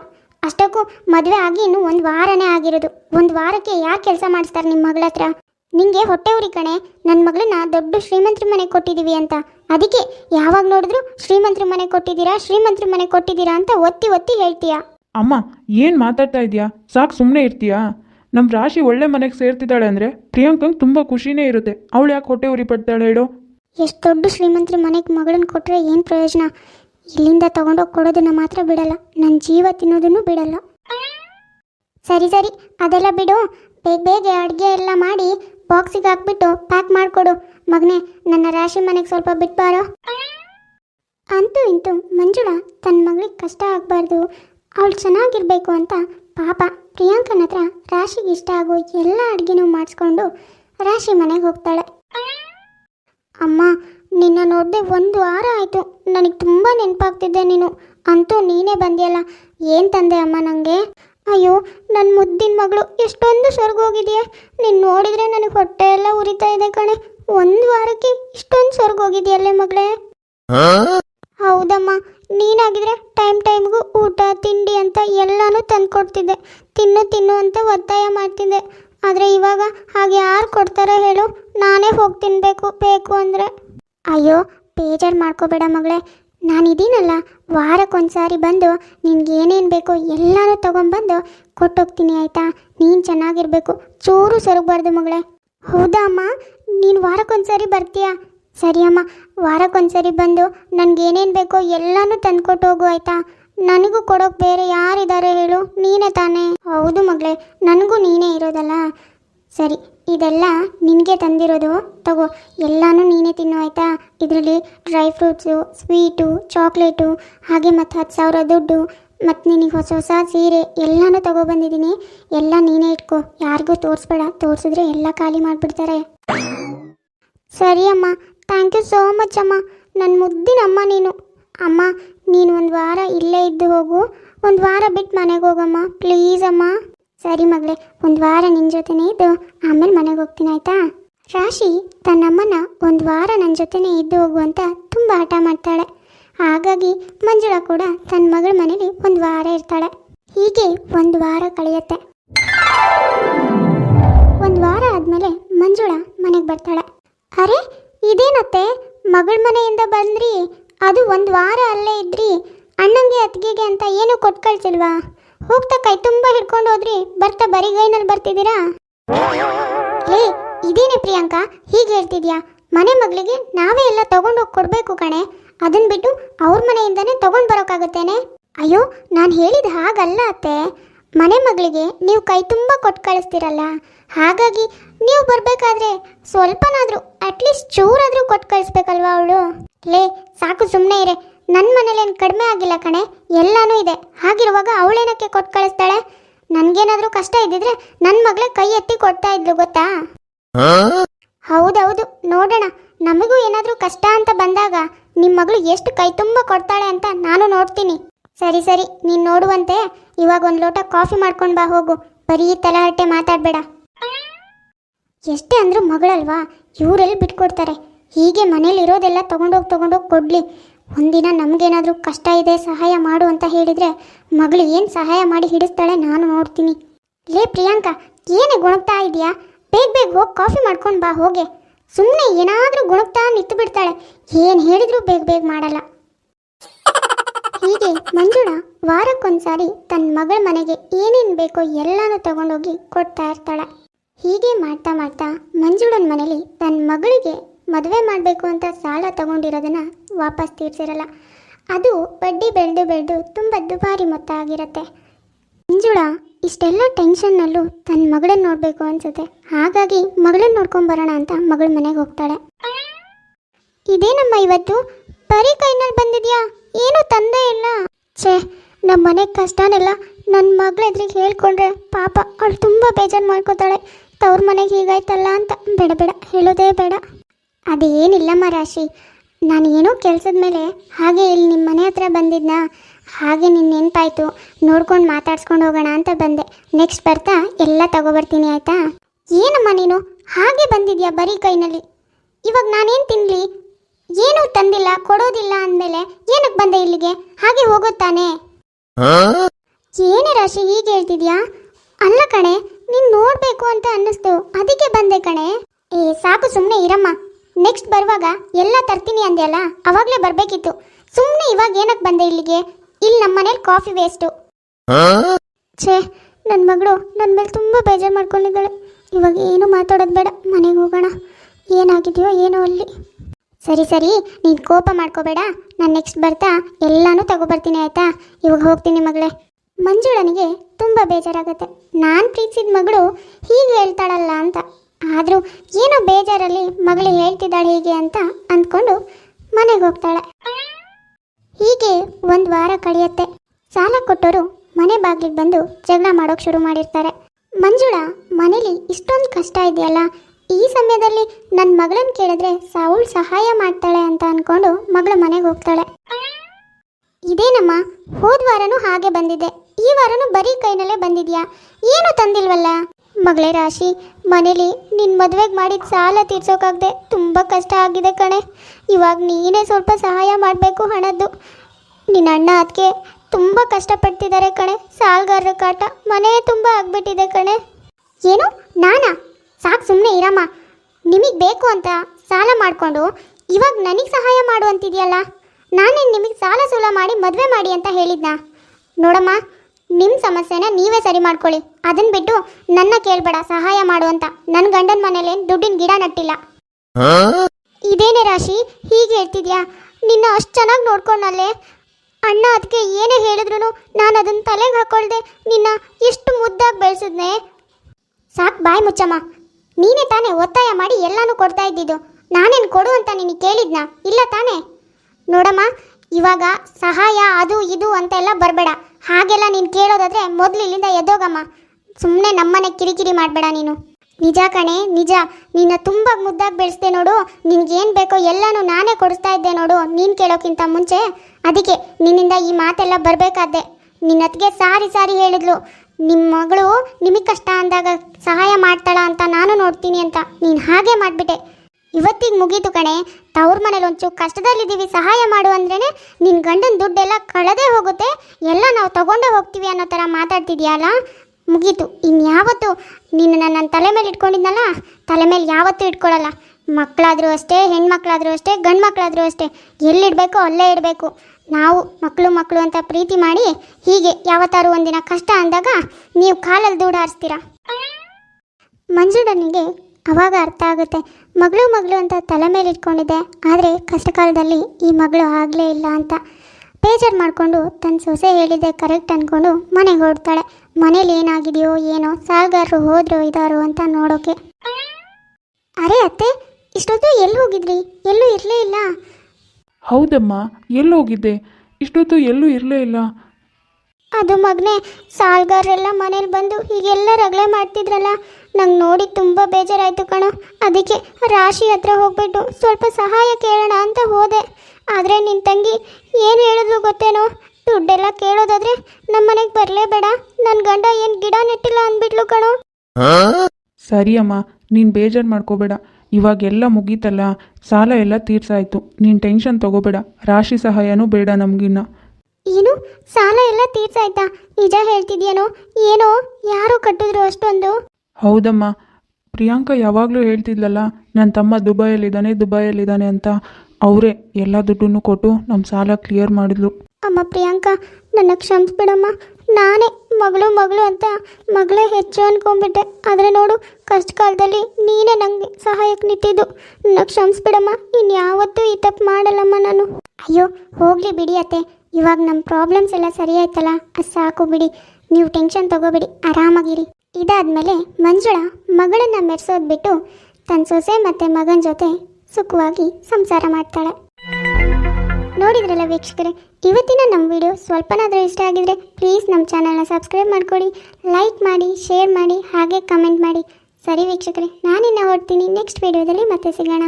ಅಷ್ಟಕ್ಕೂ ಮದುವೆ ಆಗಿ ಇನ್ನು ಒಂದು ವಾರನೇ ಆಗಿರೋದು. ಒಂದು ವಾರಕ್ಕೆ ಯಾರು ಕೆಲಸ ಮಾಡಿಸ್ತಾರೆ ನಿಮ್ಮ ಮಗಳ ಹತ್ರ? ನಿಂಗೆ ಹೊಟ್ಟೆ ಉರಿ ಕಣೆ. ನನ್ನ ಮಗಳನ್ನ ದೊಡ್ಡ ಶ್ರೀಮಂತರ ಮನೆಗೆ ಕೊಟ್ಟಿದ್ದೀವಿ ಅಂತ. ಅದಕ್ಕೆ ಯಾವಾಗ ನೋಡಿದ್ರು ಶ್ರೀಮಂತರ ಮನೆಗೆ ಕೊಟ್ಟಿದ್ದೀರಾ ಶ್ರೀಮಂತ್ರ ಮನೆಗೆ ಕೊಟ್ಟಿದ್ದೀರಾ ಅಂತ ಒತ್ತಿ ಒತ್ತಿ ಹೇಳ್ತೀಯಾ.
ಅಮ್ಮ ಏನು ಮಾತಾಡ್ತಾ ಇದೆಯಾ ಸಾಕು ಸುಮ್ಮನೆ ಇರ್ತೀಯಾ? ನಮ್ಮ ರಾಶಿ ಒಳ್ಳೆ ಮನೆಗೆ ಸೇರ್ತಿದ್ದಾಳೆ ಅಂದರೆ ಪ್ರಿಯಾಂಕಂಗೆ ತುಂಬ ಖುಷಿನೇ ಇರುತ್ತೆ. ಅವಳು ಯಾಕೆ ಹೊಟ್ಟೆ ಉರಿ ಪಡ್ತಾಳೆ ಹೇಳು.
ಎಷ್ಟು ದೊಡ್ಡ ಶ್ರೀಮಂತರ ಮನೆಗೆ ಮಗಳನ್ನ ಕೊಟ್ಟರೆ ಏನು ಪ್ರಯೋಜನ? ಇಲ್ಲಿಂದ ತಗೊಂಡೋಗಿ ಕೊಡೋದನ್ನ ಮಾತ್ರ ಬಿಡಲ್ಲ. ನನ್ನ ಜೀವ ತಿನ್ನೋದನ್ನು ಬಿಡಲ್ಲ. ಸರಿ ಸರಿ. ಅದೆಲ್ಲ ಬಿಡು. ಬೇಗ ಬೇಗ ಅಡುಗೆ ಎಲ್ಲ ಮಾಡಿ ಬಾಕ್ಸಿಗೆ ಹಾಕ್ಬಿಟ್ಟು ಪ್ಯಾಕ್ ಮಾಡಿಕೊಡು. ಮಗನೇ, ನನ್ನ ರಾಶಿ ಮನೆಗೆ ಸ್ವಲ್ಪ ಬಿಟ್ಬಾರೋ ಅಂತೂ ಇಂತೂ ಮಂಜುಳಾ ತನ್ನ ಮಗಳಿಗೆ ಕಷ್ಟ ಆಗಬಾರ್ದು. ಅವಳು ಚೆನ್ನಾಗಿರಬೇಕು ಅಂತ ಪಾಪ ಪ್ರಿಯಾಂಕನ ಹತ್ರ ರಾಶಿಗೆ ಇಷ್ಟ ಆಗೋ ಎಲ್ಲ ಅಡುಗೆನೂ ಮಾಡಿಸ್ಕೊಂಡು ರಾಶಿ ಮನೆಗೆ ಹೋಗ್ತಾಳೆ. ಅಮ್ಮ ನಿನ್ನ ನೋಡದೆ ಒಂದು ವಾರ ಆಯಿತು. ನನಗೆ ತುಂಬ ನೆನಪಾಗ್ತಿದ್ದೆ ನೀನು. ಅಂತೂ ನೀನೇ ಬಂದಿಯಲ್ಲ? ಏನು ತಂದೆ ಅಮ್ಮ ನನಗೆ ಅಯ್ಯೋ ನನ್ನ ಮುದ್ದಿನ ಮಗಳು ಎಷ್ಟೊಂದು ಸ್ವರ್ಗೋಗಿದೆಯಾ. ನೀನು ನೋಡಿದರೆ ನನಗೆ ಹೊಟ್ಟೆ ಎಲ್ಲ ಉರಿತಾ ಇದೆ ಕಣೆ. ಒಂದು ವಾರಕ್ಕೆ ಇಷ್ಟೊಂದು ಸ್ವರ್ಗೋಗಿದೆಯಲ್ಲೇ ಮಗಳೇ? ಹೌದಮ್ಮ. ನೀನಾಗಿದ್ರೆ ಟೈಮ್ ಟೈಮ್ಗೂ ಊಟ ತಿಂಡಿ ಅಂತ ಎಲ್ಲನೂ ತಂದುಕೊಡ್ತಿದ್ದೆ. ತಿನ್ನು ತಿನ್ನು ಅಂತ ಒತ್ತಾಯ ಮಾಡ್ತಿದ್ದೆ. ಆದರೆ ಇವಾಗ ಹಾಗೆ ಯಾರು ಕೊಡ್ತಾರೋ ಹೇಳು ನಾನೇ ಹೋಗಿ ತಿನ್ನಬೇಕು ಬೇಕು ಅಂದರೆ. ಅಯ್ಯೋ, ಬೇಜಾರು ಮಾಡ್ಕೋಬೇಡ ಮಗಳೇ. ನಾನಿದ್ದೀನಲ್ಲ, ವಾರಕ್ಕೊಂದ್ಸಾರಿ ಬಂದು ನಿನ್ಗೆ ಏನೇನು ಬೇಕೋ ಎಲ್ಲನೂ ತೊಗೊಂಬಂದು ಕೊಟ್ಟೋಗ್ತೀನಿ ಆಯಿತಾ? ನೀನು ಚೆನ್ನಾಗಿರಬೇಕು. ಚೂರು ಸೊರಗಬಾರ್ದು ಮಗಳೇ. ಹೌದಾ ಅಮ್ಮ ನೀನು ವಾರಕ್ಕೊಂದ್ಸಾರಿ ಬರ್ತೀಯಾ? ಸರಿ ಅಮ್ಮ ವಾರಕ್ಕೊಂದ್ಸರಿ ಬಂದು ನನಗೆ ಏನೇನು ಬೇಕೋ ಎಲ್ಲನೂ ತಂದುಕೊಟ್ಟು ಹೋಗು ಆಯಿತಾ? ನನಗೂ ಕೊಡೋಕೆ ಬೇರೆ ಯಾರಿದ್ದಾರೆ ಹೇಳು? ನೀನೇ ತಾನೇ? ಹೌದು ಮಗಳೇ, ನನಗೂ ನೀನೇ ಇರೋದಲ್ಲ. ಸರಿ ಇದೆಲ್ಲ ನಿನಗೆ ತಂದಿರೋದು. ತಗೋ, ಎಲ್ಲನೂ ನೀನೇ ತಿನ್ನು, ಆಯಿತಾ? ಇದರಲ್ಲಿ ಡ್ರೈ ಫ್ರೂಟ್ಸು, ಸ್ವೀಟು, ಚಾಕ್ಲೇಟು, ಹಾಗೆ ಮತ್ತು ಹತ್ತು ಸಾವಿರ ದುಡ್ಡು. ಮತ್ತು ನಿನಗೆ ಹೊಸ ಹೊಸ ಸೀರೆ ಎಲ್ಲನೂ ತಗೊಬಂದಿದ್ದೀನಿ ಎಲ್ಲ ನೀನೇ ಇಟ್ಕೋ. ಯಾರಿಗೂ ತೋರಿಸ್ಬೇಡ. ತೋರಿಸಿದ್ರೆ ಎಲ್ಲ ಖಾಲಿ ಮಾಡಿಬಿಡ್ತಾರೆ. ಸರಿ ಅಮ್ಮ. ಥ್ಯಾಂಕ್ ಯು ಸೋ ಮಚ್ ಅಮ್ಮ. ನನ್ನ ಮುದ್ದಿನ ಅಮ್ಮ ನೀನು. ಅಮ್ಮ, ನೀನು ಒಂದು ವಾರ ಇಲ್ಲೇ ಇದ್ದು ಹೋಗು. ಒಂದು ವಾರ ಬಿಟ್ಟು ಮನೆಗೆ ಹೋಗಮ್ಮ. ಪ್ಲೀಸ್ ಅಮ್ಮ. ಸರಿ ಮಗಳೇ, ಒಂದು ವಾರ ನಿನ್ನ ಜೊತೆನೇ ಇದ್ದು, ಆಮೇಲೆ ಮನೆಗೆ ಹೋಗ್ತೀನಿ ಆಯ್ತಾ? ರಾಶಿ ತನ್ನಮ್ಮನ ಒಂದು ವಾರ ನನ್ನ ಜೊತೆನೇ ಇದ್ದು ಹೋಗು ಅಂತ ತುಂಬ ಹಠ ಮಾಡ್ತಾಳೆ. ಹಾಗಾಗಿ ಮಂಜುಳಾ ಕೂಡ ತನ್ನ ಮಗಳ ಮನೇಲಿ ಒಂದು ವಾರ ಇರ್ತಾಳೆ. ಹೀಗೆ ಒಂದು ವಾರ ಕಳೆಯುತ್ತೆ. ಒಂದು ವಾರ ಆದಮೇಲೆ ಮಂಜುಳಾ ಮನೆಗೆ ಬರ್ತಾಳೆ. ಅರೆ, ಇದೇನತ್ತೆ? ಮಗಳ ಮನೆಯಿಂದ ಬಂದ್ರಿ? ಅದು ಒಂದು ವಾರ ಅಲ್ಲೇ ಇದ್ರಿ. ಅಣ್ಣಂಗೆ ಅತ್ತಿಗೆಗೆ ಅಂತ ಏನು ಕೊಟ್ಟು ಕಳ್ಸಿಲ್ವಾ? ಹೋಗ್ತಾ ಕೈ ತುಂಬಾ ಹಿಡ್ಕೊಂಡು ಹೋದ್ರಿ, ಬರ್ತಾ ಬರಿಗೈನಲ್ಲಿ ಬರ್ತಿದ್ದೀರಾ? ಲೇ ಇದೇನೆ ಪ್ರಿಯಾಂಕಾ, ಹೀಗೆ ಹೇಳ್ತಿದ್ಯಾ? ಮನೆ ಮಗಳಿಗೆ ನಾವೇ ಎಲ್ಲ ತಗೊಂಡೋಗಿ ಕೊಡಬೇಕು ಕಣೆ. ಅದನ್ನ ಬಿಟ್ಟು ಅವ್ರ ಮನೆಯಿಂದನೇ ತಗೊಂಡು ಬರೋಕ್ಕಾಗುತ್ತೇನೆ ಅಯ್ಯೋ, ನಾನು ಹೇಳಿದ ಹಾಗಲ್ಲ ಅತ್ತೆ. ಮನೆ ಮಗಳಿಗೆ ನೀವು ಕೈ ತುಂಬ ಕೊಟ್ಟು ಕಳಿಸ್ತೀರಲ್ಲ. ಹಾಗಾಗಿ ನೀವು ಬರಬೇಕಾದ್ರೆ ಸ್ವಲ್ಪನಾದರೂ ಅಟ್ಲೀಸ್ಟ್ ಚೂರಾದರೂ ಕೊಟ್ಟು ಕಳಿಸ್ಬೇಕಲ್ವಾ ಅವಳು? ಲೇ, ಸಾಕು ಸುಮ್ಮನೆ ಇರೆ. ನನ್ನ ಮನೇಲೇನು ಕಡಿಮೆ ಆಗಿಲ್ಲ ಕಣೆ, ಎಲ್ಲನೂ ಇದೆ. ಹಾಗಿರುವಾಗ ಅವಳೇನಕ್ಕೆ ಕೊಟ್ಟು ಕಳಿಸ್ತಾಳೆ? ನನಗೇನಾದರೂ ಕಷ್ಟ ಇದ್ದಿದ್ರೆ ನನ್ನ ಮಗಳೇ ಕೈ ಎತ್ತಿ ಕೊಡ್ತಾ ಇದ್ಲು, ಗೊತ್ತಾ? ಹೌದೌದು, ನೋಡೋಣ. ನಮಗೂ ಏನಾದರೂ ಕಷ್ಟ ಅಂತ ಬಂದಾಗ ನಿಮ್ಮ ಮಗಳು ಎಷ್ಟು ಕೈ ತುಂಬ ಕೊಡ್ತಾಳೆ ಅಂತ ನಾನು ನೋಡ್ತೀನಿ. ಸರಿ ಸರಿ, ನೀನು ನೋಡುವಂತೆ. ಇವಾಗ ಒಂದು ಲೋಟ ಕಾಫಿ ಮಾಡ್ಕೊಂಡು ಬಾ, ಹೋಗು. ಬರೀ ತಲೆಹರಟೆ ಮಾತಾಡಬೇಡ. ಎಷ್ಟೇ ಅಂದರೂ ಮಗಳಲ್ವಾ? ಇವರೆಲ್ಲಿ ಬಿಟ್ಕೊಡ್ತಾರೆ. ಹೀಗೆ ಮನೇಲಿರೋದೆಲ್ಲ ತೊಗೊಂಡೋಗಿ ತೊಗೊಂಡೋಗಿ ಕೊಡಲಿ. ಒಂದಿನ ನಮಗೇನಾದರೂ ಕಷ್ಟ ಇದೆ, ಸಹಾಯ ಮಾಡು ಅಂತ ಹೇಳಿದರೆ ಮಗಳು ಏನು ಸಹಾಯ ಮಾಡಿ ಹಿಡಿಸ್ತಾಳೆ ನಾನು ನೋಡ್ತೀನಿ. ಲೇ ಪ್ರಿಯಾಂಕಾ, ಏನೇ ಗುಣಗ್ತಾ ಇದೆಯಾ ಬೇಗ ಬೇಗ ಹೋಗಿ ಕಾಫಿ ಮಾಡ್ಕೊಂಡು ಬಾ ಹೋಗೆ. ಸುಮ್ಮನೆ ಏನಾದರೂ ಗುಣಗ್ತಾ ನಿಂತು ಬಿಡ್ತಾಳೆ. ಏನು ಹೇಳಿದರೂ ಬೇಗ ಬೇಗ ಮಾಡಲ್ಲ. ಹೀಗೆ ಮಂಜುಳ ವಾರಕ್ಕೊಂದ್ಸಾರಿ ತನ್ನ ಮಗಳ ಮನೆಗೆ ಏನೇನು ಬೇಕೋ ಎಲ್ಲನೂ ತಗೊಂಡೋಗಿ ಕೊಡ್ತಾ ಇರ್ತಾಳೆ. ಹೀಗೆ ಮಾಡ್ತಾ ಮಾಡ್ತಾ ಮಂಜುಳನ ಮನೇಲಿ ತನ್ನ ಮಗಳಿಗೆ ಮದುವೆ ಮಾಡಬೇಕು ಅಂತ ಸಾಲ ತಗೊಂಡಿರೋದನ್ನ ವಾಪಸ್ ತೀರ್ಸಿರಲ್ಲ. ಅದು ಬಡ್ಡಿ ಬೆಳೆದು ಬೆಳೆದು ತುಂಬ ದುಬಾರಿ ಮೊತ್ತ ಆಗಿರುತ್ತೆ. ಮಂಜುಳ ಇಷ್ಟೆಲ್ಲ ಟೆನ್ಷನ್ನಲ್ಲೂ ತನ್ನ ಮಗಳನ್ನ ನೋಡಬೇಕು ಅನ್ಸುತ್ತೆ. ಹಾಗಾಗಿ ಮಗಳನ್ನ ನೋಡ್ಕೊಂಬರೋಣ ಅಂತ ಮಗಳ ಮನೆಗೆ ಹೋಗ್ತಾಳೆ. ಇದೇನಮ್ಮ ಇವತ್ತು? ಬರೀ ಕೈನಲ್ಲಿ ಬಂದಿದ್ಯಾ? ಏನು ತಂದೆ ಇಲ್ಲ? ಛೇ ನಮ್ಮ ಮನೆ ಕಷ್ಟನೆಲ್ಲ ನನ್ನ ಮಗಳ ಎದುರಿಗೆ ಹೇಳ್ಕೊಂಡ್ರೆ ಪಾಪ ಅವಳು ತುಂಬ ಬೇಜಾರು ಮಾಡ್ಕೋತಾಳೆ. ತವ್ರ ಮನೆಗೆ ಹೀಗಾಯ್ತಲ್ಲ ಅಂತ ಬೇಡ ಬೇಡ, ಹೇಳೋದೇ ಬೇಡ. ಅದೇನಿಲ್ಲಮ್ಮ ರಾಶಿ. ನಾನು ಏನೋ ಕೆಲಸದ ಮೇಲೆ ಹಾಗೆ ಇಲ್ಲಿ ನಿಮ್ಮ ಮನೆ ಹತ್ರ ಬಂದಿದ್ನಾ, ಹಾಗೆ ನಿನ್ನ ನೆನಪಾಯ್ತು. ನೋಡ್ಕೊಂಡು ಮಾತಾಡ್ಸ್ಕೊಂಡು ಹೋಗೋಣ ಅಂತ ಬಂದೆ. ನೆಕ್ಸ್ಟ್ ಬರ್ತಾ ಎಲ್ಲ ತಗೋಬರ್ತೀನಿ, ಆಯ್ತಾ? ಏನಮ್ಮ ನೀನು? ಹಾಗೆ ಬಂದಿದ್ಯಾ ಬರೀ ಕೈನಲ್ಲಿ? ಇವಾಗ ನಾನೇನು ತಿನ್ಲಿ? ಏನೂ ತಂದಿಲ್ಲ, ಕೊಡೋದಿಲ್ಲ ಅಂದಮೇಲೆ ಏನಕ್ಕೆ ಬಂದೆ ಇಲ್ಲಿಗೆ? ಹಾಗೆ ಹೋಗುತ್ತಾನೆ ಏನೇ ರಾಶಿ, ಹೀಗೆ ಹೇಳ್ತಿದ್ಯಾ? ಅಲ್ಲ ಕಣೆ, ನೀನು ನೋಡ್ಬೇಕು ಅಂತ ಅನ್ನಿಸ್ತು. ಅದಕ್ಕೆ ಬಂದೆ ಕಣೆ. ಏ, ಸಾಕು ಸುಮ್ಮನೆ ಇರಮ್ಮ. ನೆಕ್ಸ್ಟ್ ಬರುವಾಗ ಎಲ್ಲ ತರ್ತೀನಿ ಅಂದೆ ಅಲ್ಲ ಅವಾಗಲೇ ಬರಬೇಕಿತ್ತು. ಸುಮ್ಮನೆ ಇವಾಗ ಏನಕ್ಕೆ ಬಂದೆ ಇಲ್ಲಿಗೆ? ಇಲ್ಲಿ ನಮ್ಮ ಮನೇಲಿ ಕಾಫಿ ವೇಸ್ಟು ಛೇ ನನ್ನ ಮಗಳು ನನ್ನ ಮೇಲೆ ತುಂಬ ಬೇಜಾರು ಮಾಡ್ಕೊಂಡಿದ್ದಾಳೆ. ಇವಾಗ ಏನು ಮಾತಾಡೋದು ಬೇಡ ಮನೆಗೆ ಹೋಗೋಣ. ಏನಾಗಿದೆಯೋ ಏನೋ ಅಲ್ಲಿ. ಸರಿ ಸರಿ ನೀನು ಕೋಪ ಮಾಡ್ಕೋಬೇಡ. ನಾನು ನೆಕ್ಸ್ಟ್ ಬರ್ತಾ ಎಲ್ಲನೂ ತಗೊಬರ್ತೀನಿ ಆಯಿತಾ? ಇವಾಗ ಹೋಗ್ತೀನಿ ಮಗಳೇ. ಮಂಜುಳನಿಗೆ ತುಂಬ ಬೇಜಾರಾಗುತ್ತೆ. ನಾನು ಪ್ರೀತಿಸಿದ ಮಗಳು ಹೀಗೆ ಹೇಳ್ತಾಳಲ್ಲ ಅಂತ. ಆದರೂ ಏನೋ ಬೇಜಾರಲ್ಲಿ ಮಗಳು ಹೇಳ್ತಿದ್ದಾಳೆ ಹೀಗೆ ಅಂತ ಅಂದ್ಕೊಂಡು ಮನೆಗೆ ಹೋಗ್ತಾಳೆ. ಹೀಗೆ ಒಂದು ವಾರ ಕಳೆಯುತ್ತೆ. ಸಾಲ ಕೊಟ್ಟವರು ಮನೆ ಬಾಗಿಲಿಗೆ ಬಂದು ಜಗಳ ಮಾಡೋಕೆ ಶುರು ಮಾಡಿರ್ತಾರೆ. ಮಂಜುಳಾ, ಮನೇಲಿ ಇಷ್ಟೊಂದು ಕಷ್ಟ ಇದೆಯಲ್ಲ, ಈ ಸಮಯದಲ್ಲಿ ನನ್ನ ಮಗಳನ್ನ ಕೇಳಿದ್ರೆ ಸಾವುಳ್ ಸಹಾಯ ಮಾಡ್ತಾಳೆ ಅಂತ ಅಂದ್ಕೊಂಡು ಮಗಳು ಮನೆಗೆ ಹೋಗ್ತಾಳೆ. ಇದೇನಮ್ಮ, ಹೋದ ವಾರನೂ ಹಾಗೆ ಬಂದಿದೆ. ಈ ವಾರನೂ ಬರೀ ಕೈನಲ್ಲೇ ಬಂದಿದ್ಯಾ? ಏನು ತಂದಿಲ್ವಲ್ಲ? ಮಗಳೇ ರಾಶಿ, ಮನೇಲಿ ನಿನ್ನ ಮದುವೆಗೆ ಮಾಡಿದ ಸಾಲ ತೀರ್ಸೋಕಾಗದೆ ತುಂಬ ಕಷ್ಟ ಆಗಿದೆ ಕಣೆ. ಇವಾಗ ನೀನೇ ಸ್ವಲ್ಪ ಸಹಾಯ ಮಾಡಬೇಕು ಹಣದ್ದು. ನಿನ್ನ ಅಣ್ಣ ಅದಕ್ಕೆ ತುಂಬ ಕಷ್ಟಪಡ್ತಿದ್ದಾರೆ ಕಣೆ. ಸಾಲಗಾರರ ಕಾಟ ಮನೆ ತುಂಬ ಆಗ್ಬಿಟ್ಟಿದೆ ಕಣೆ. ಏನು? ನಾನಾ? ಸಾಕು ಸುಮ್ಮನೆ ಇರಮ್ಮ. ನಿಮಗೆ ಬೇಕು ಅಂತ ಸಾಲ ಮಾಡಿಕೊಂಡು ಇವಾಗ ನನಗೆ ಸಹಾಯ ಮಾಡು ಅಂತಿದೆಯಲ್ಲ. ನಾನೇನು ನಿಮಗೆ ಸಾಲ ಸೂಲ ಮಾಡಿ ಮದುವೆ ಮಾಡಿ ಅಂತ ಹೇಳಿದ್ನಾ? ನೋಡಮ್ಮ ನಿಮ್ಮ ಸಮಸ್ಯೆನ ನೀವೇ ಸರಿ ಮಾಡ್ಕೊಳ್ಳಿ. ಅದನ್ನ ಬಿಟ್ಟು ನನ್ನ ಕೇಳಬೇಡ, ಸಹಾಯ ಮಾಡು ಅಂತ. ನನ್ನ ಗಂಡನ ಮನೇಲಿ ದುಡ್ಡಿನ ಗಿಡ ನಟ್ಟಿಲ್ಲ. ಇದೇನೇ ರಾಶಿ? ಹೀಗೆ ಹೇಳ್ತಿದ್ಯಾ? ನಿನ್ನ ಅಷ್ಟು ಚೆನ್ನಾಗಿ ನೋಡ್ಕೊಂಡಲ್ಲೇ? ಅಣ್ಣ ಅದಕ್ಕೆ ಏನೇ ಹೇಳಿದ್ರು ನಾನು ಅದನ್ನ ತಲೆಗೆ ಹಾಕೊಳ್ದೆ ನಿನ್ನ ಎಷ್ಟು ಮುದ್ದಾಗಿ ಬೆಳೆಸಿದ್ನೆ? ಸಾಕು ಬಾಯ್ ಮುಚ್ಚಮ್ಮ. ನೀನೇ ತಾನೇ ಒತ್ತಾಯ ಮಾಡಿ ಎಲ್ಲಾನು ಕೊಡ್ತಾ ಇದ್ದಿದ್ದು. ನಾನೇನು ಕೊಡು ಅಂತ ನಿನಗೆ ಕೇಳಿದ್ನಾ? ಇಲ್ಲ ತಾನೇ? ನೋಡಮ್ಮ, ಇವಾಗ ಸಹಾಯ ಅದು ಇದು ಅಂತೆಲ್ಲ ಬರಬೇಡ. ಹಾಗೆಲ್ಲ ನೀನು ಕೇಳೋದಾದರೆ ಮೊದಲು ಇಲ್ಲಿಂದ ಎದ್ದೋಗಮ್ಮ. ಸುಮ್ಮನೆ ನಮ್ಮನೆ ಕಿರಿಕಿರಿ ಮಾಡಬೇಡ ನೀನು. ನಿಜ ಕಣೆ, ನಿಜ. ನಿನ್ನ ತುಂಬ ಮುದ್ದಾಗಿ ಬೆಳೆಸ್ದೆ ನೋಡು. ನಿನಗೇನು ಬೇಕೋ ಎಲ್ಲನೂ ನಾನೇ ಕೊಡಿಸ್ತಾ ಇದ್ದೆ ನೋಡು. ನೀನು ಕೇಳೋಕ್ಕಿಂತ ಮುಂಚೆ ಅದಕ್ಕೆ ನಿನ್ನಿಂದ ಈ ಮಾತೆಲ್ಲ ಬರಬೇಕಾದ್ದೆ. ನಿನ್ನತ್ತಿಗೆ ಸಾರಿ ಸಾರಿ ಹೇಳಿದ್ಲು. ನಿಮ್ಮ ಮಗಳು ನಿಮಗೆ ಕಷ್ಟ ಅಂದಾಗ ಸಹಾಯ ಮಾಡ್ತಾಳ ಅಂತ ನಾನು ನೋಡ್ತೀನಿ ಅಂತ. ನೀನು ಹಾಗೆ ಮಾಡಿಬಿಟ್ಟೆ. ಇವತ್ತಿಗೆ ಮುಗೀತು ಕಣೆ. ತವ್ರ ಮನೇಲಿ ಒಂಚೂರು ಕಷ್ಟದಲ್ಲಿದ್ದೀವಿ, ಸಹಾಯ ಮಾಡು ಅಂದ್ರೇ ನಿನ್ನ ಗಂಡನ ದುಡ್ಡೆಲ್ಲ ಕಳೆದೇ ಹೋಗುತ್ತೆ. ಎಲ್ಲ ನಾವು ತಗೊಂಡೇ ಹೋಗ್ತೀವಿ ಅನ್ನೋ ಥರ ಮಾತಾಡ್ತಿದ್ಯಲ್ಲ? ಮುಗೀತು. ಇನ್ಯಾವತ್ತು ನಿನ್ನ ನನ್ನ ತಲೆ ಮೇಲೆ ಇಟ್ಕೊಂಡಿದ್ನಲ್ಲ? ತಲೆ ಮೇಲೆ ಯಾವತ್ತೂ ಇಟ್ಕೊಳ್ಳಲ್ಲ ಮಕ್ಕಳಾದರೂ ಅಷ್ಟೇ, ಹೆಣ್ಮಕ್ಳಾದರೂ ಅಷ್ಟೇ ಗಂಡು ಮಕ್ಕಳಾದರೂ ಅಷ್ಟೇ. ಎಲ್ಲಿಡಬೇಕೋ ಅಲ್ಲೇ ಇಡಬೇಕು. ನಾವು ಮಕ್ಕಳು ಮಕ್ಕಳು ಅಂತ ಪ್ರೀತಿ ಮಾಡಿ ಹೀಗೆ ಯಾವತ್ತಾರು ಒಂದಿನ ಕಷ್ಟ ಅಂದಾಗ ನೀವು ಕಾಲಲ್ಲಿ ದೂಡಾರಿಸ್ತೀರಾ ಮಂಜುಡನಿಗೆ ಅವಾಗ ಅರ್ಥ ಆಗುತ್ತೆ. ಮಗಳು ಮಗಳು ಅಂತ ತಲೆ ಮೇಲೆ ಇಟ್ಕೊಂಡಿದ್ದೆ ಆದರೆ ಕಷ್ಟ ಕಾಲದಲ್ಲಿ ಈ ಮಗಳು ಆಗಲೇ ಇಲ್ಲ ಅಂತ. ಬೇಜಾರು ಮಾಡಿಕೊಂಡು ತನ್ನ ಸೊಸೆ ಹೇಳಿದ್ದೆ ಕರೆಕ್ಟ್ ಅಂದ್ಕೊಂಡು ಮನೆಗೆ ಹೊಡ್ತಾಳೆ ಮನೇಲಿ ಏನಾಗಿದೆಯೋ ಏನೋ, ಸಾಲ್ಗಾರರು ಹೋದ್ರೋ ಇದಾರೋ ಅಂತ ನೋಡೋಕೆ. ಅರೆ ಅತ್ತೆ, ಇಷ್ಟೊತ್ತು ಎಲ್ಲಿ ಹೋಗಿದ್ರಿ? ಎಲ್ಲೂ ಇರಲೇ ಇಲ್ಲ.
ಹೌದಮ್ಮ ಎಲ್ಲೋಗಿದ್ದೆ ಇಷ್ಟೊತ್ತು ಎಲ್ಲೂ ಇರಲೇ ಇಲ್ಲ.
ಅದು ಮಗನೇ ಸಾಲ್ಗಾರರೆಲ್ಲ ಮನೇಲಿ ಬಂದು ಹೀಗೆಲ್ಲ ರಗಳೆ ಮಾಡ್ತಿದ್ರಲ್ಲ? ನಂಗೆ ನೋಡಿ ತುಂಬ ಬೇಜಾರಾಯಿತು ಕಣೋ. ಅದಕ್ಕೆ ರಾಶಿ ಹತ್ರ ಹೋಗ್ಬಿಟ್ಟು ಸ್ವಲ್ಪ ಸಹಾಯ ಕೇಳೋಣ ಅಂತ ಹೋದೆ. ಆದರೆ ನಿನ್ನ ತಂಗಿ ಏನು ಹೇಳಿದ್ರು ಗೊತ್ತೇನೋ? ದುಡ್ಡೆಲ್ಲ ಕೇಳೋದಾದ್ರೆ ನಮ್ಮ ಮನೆಗೆ ಬರಲೇಬೇಡ ನನ್ನ ಗಂಡ ಏನು ಗಿಡ ನೆಟ್ಟಿಲ್ಲ ಅಂದ್ಬಿಟ್ಲು ಕಣೋ.
ಸರಿ ಅಮ್ಮ, ನೀನು ಬೇಜಾರು ಮಾಡ್ಕೋಬೇಡ. ಇವಾಗೆಲ್ಲ ಮುಗೀತಲ್ಲ, ಸಾಲ ಎಲ್ಲ ತೀರ್ಸಾಯ್ತು. ನೀನು ಟೆನ್ಷನ್ ತಗೋಬೇಡ. ರಾಶಿ ಸಹಾಯನೂ ಬೇಡ ನಮಗಿನ್ನ.
ಏನು? ಸಾಲ ಎಲ್ಲ ತೀರ್ಸಾಯ್ತಾ? ನಿಜ ಹೇಳ್ತಿದ್ಯೇನೋ? ಏನೋ? ಯಾರು ಕಟ್ಟಿದ್ರು ಅಷ್ಟೊಂದು.
ಹೌದಮ್ಮ. ಪ್ರಿಯಾಂಕಾ ಯಾವಾಗಲೂ ಹೇಳ್ತಿದ್ಲಲ್ಲ ನನ್ನ ತಮ್ಮ ದುಬೈಯಲ್ಲಿದ್ದಾನೆ ದುಬೈಯಲ್ಲಿದ್ದಾನೆ ಅಂತ. ಅವರೇ ಎಲ್ಲ ದುಡ್ಡನ್ನು ಕೊಟ್ಟು ನಮ್ಮ ಸಾಲ ಕ್ಲಿಯರ್ ಮಾಡಿದ್ಲು.
ಅಮ್ಮ ಪ್ರಿಯಾಂಕಾ ನನ್ನ ಕ್ಷಮಿಸ್ಬಿಡಮ್ಮ. ನಾನೇ ಮಗಳು ಮಗಳು ಅಂತ ಮಗಳೇ ಹೆಚ್ಚು ಅನ್ಕೊಂಡ್ಬಿಟ್ಟೆ. ಆದರೆ ನೋಡು ಕಷ್ಟ ಕಾಲದಲ್ಲಿ ನೀನೇ ನನಗೆ ಸಹಾಯಕ್ಕೆ ನಿಂತಿದ್ದು. ನನ್ನ ಕ್ಷಮಿಸ್ಬಿಡಮ್ಮ. ಇನ್ಯಾವತ್ತೂ ಈ ತಪ್ಪು ಮಾಡಲ್ಲಮ್ಮ ನಾನು. ಅಯ್ಯೋ ಹೋಗಲಿ ಬಿಡಿ ಅತ್ತೆ. ಇವಾಗ ನಮ್ಮ ಪ್ರಾಬ್ಲಮ್ಸ್ ಎಲ್ಲ ಸರಿ ಆಯ್ತಲ್ಲ? ಅದು ಸಾಕು ಬಿಡಿ. ನೀವು ಟೆನ್ಷನ್ ತಗೋಬಿಡಿ. ಆರಾಮಾಗಿರಿ. ಇದಾದಮೇಲೆ ಮಂಜುಳಾ ಮಗಳನ್ನ ಮೆರೆಸೋದು ಬಿಟ್ಟು ತನ್ನ ಸೊಸೆ ಮತ್ತು ಮಗನ ಜೊತೆ ಸುಖವಾಗಿ ಸಂಸಾರ ಮಾಡ್ತಾಳೆ. ನೋಡಿದ್ರಲ್ಲ ವೀಕ್ಷಕರೇ, ಇವತ್ತಿನ ನಮ್ಮ ವಿಡಿಯೋ ಸ್ವಲ್ಪನಾದರೂ ಇಷ್ಟ ಆಗಿದ್ರೆ ಪ್ಲೀಸ್ ನಮ್ಮ ಚಾನಲ್ನ ಸಬ್ಸ್ಕ್ರೈಬ್ ಮಾಡ್ಕೊಳ್ಳಿ ಲೈಕ್ ಮಾಡಿ ಶೇರ್ ಮಾಡಿ, ಹಾಗೆ ಕಮೆಂಟ್ ಮಾಡಿ. ಸರಿ ವೀಕ್ಷಕರೇ, ನಾನಿನ್ನ ಹೊಡ್ತೀನಿ ನೆಕ್ಸ್ಟ್ ವಿಡಿಯೋದಲ್ಲಿ ಮತ್ತೆ ಸಿಗೋಣ.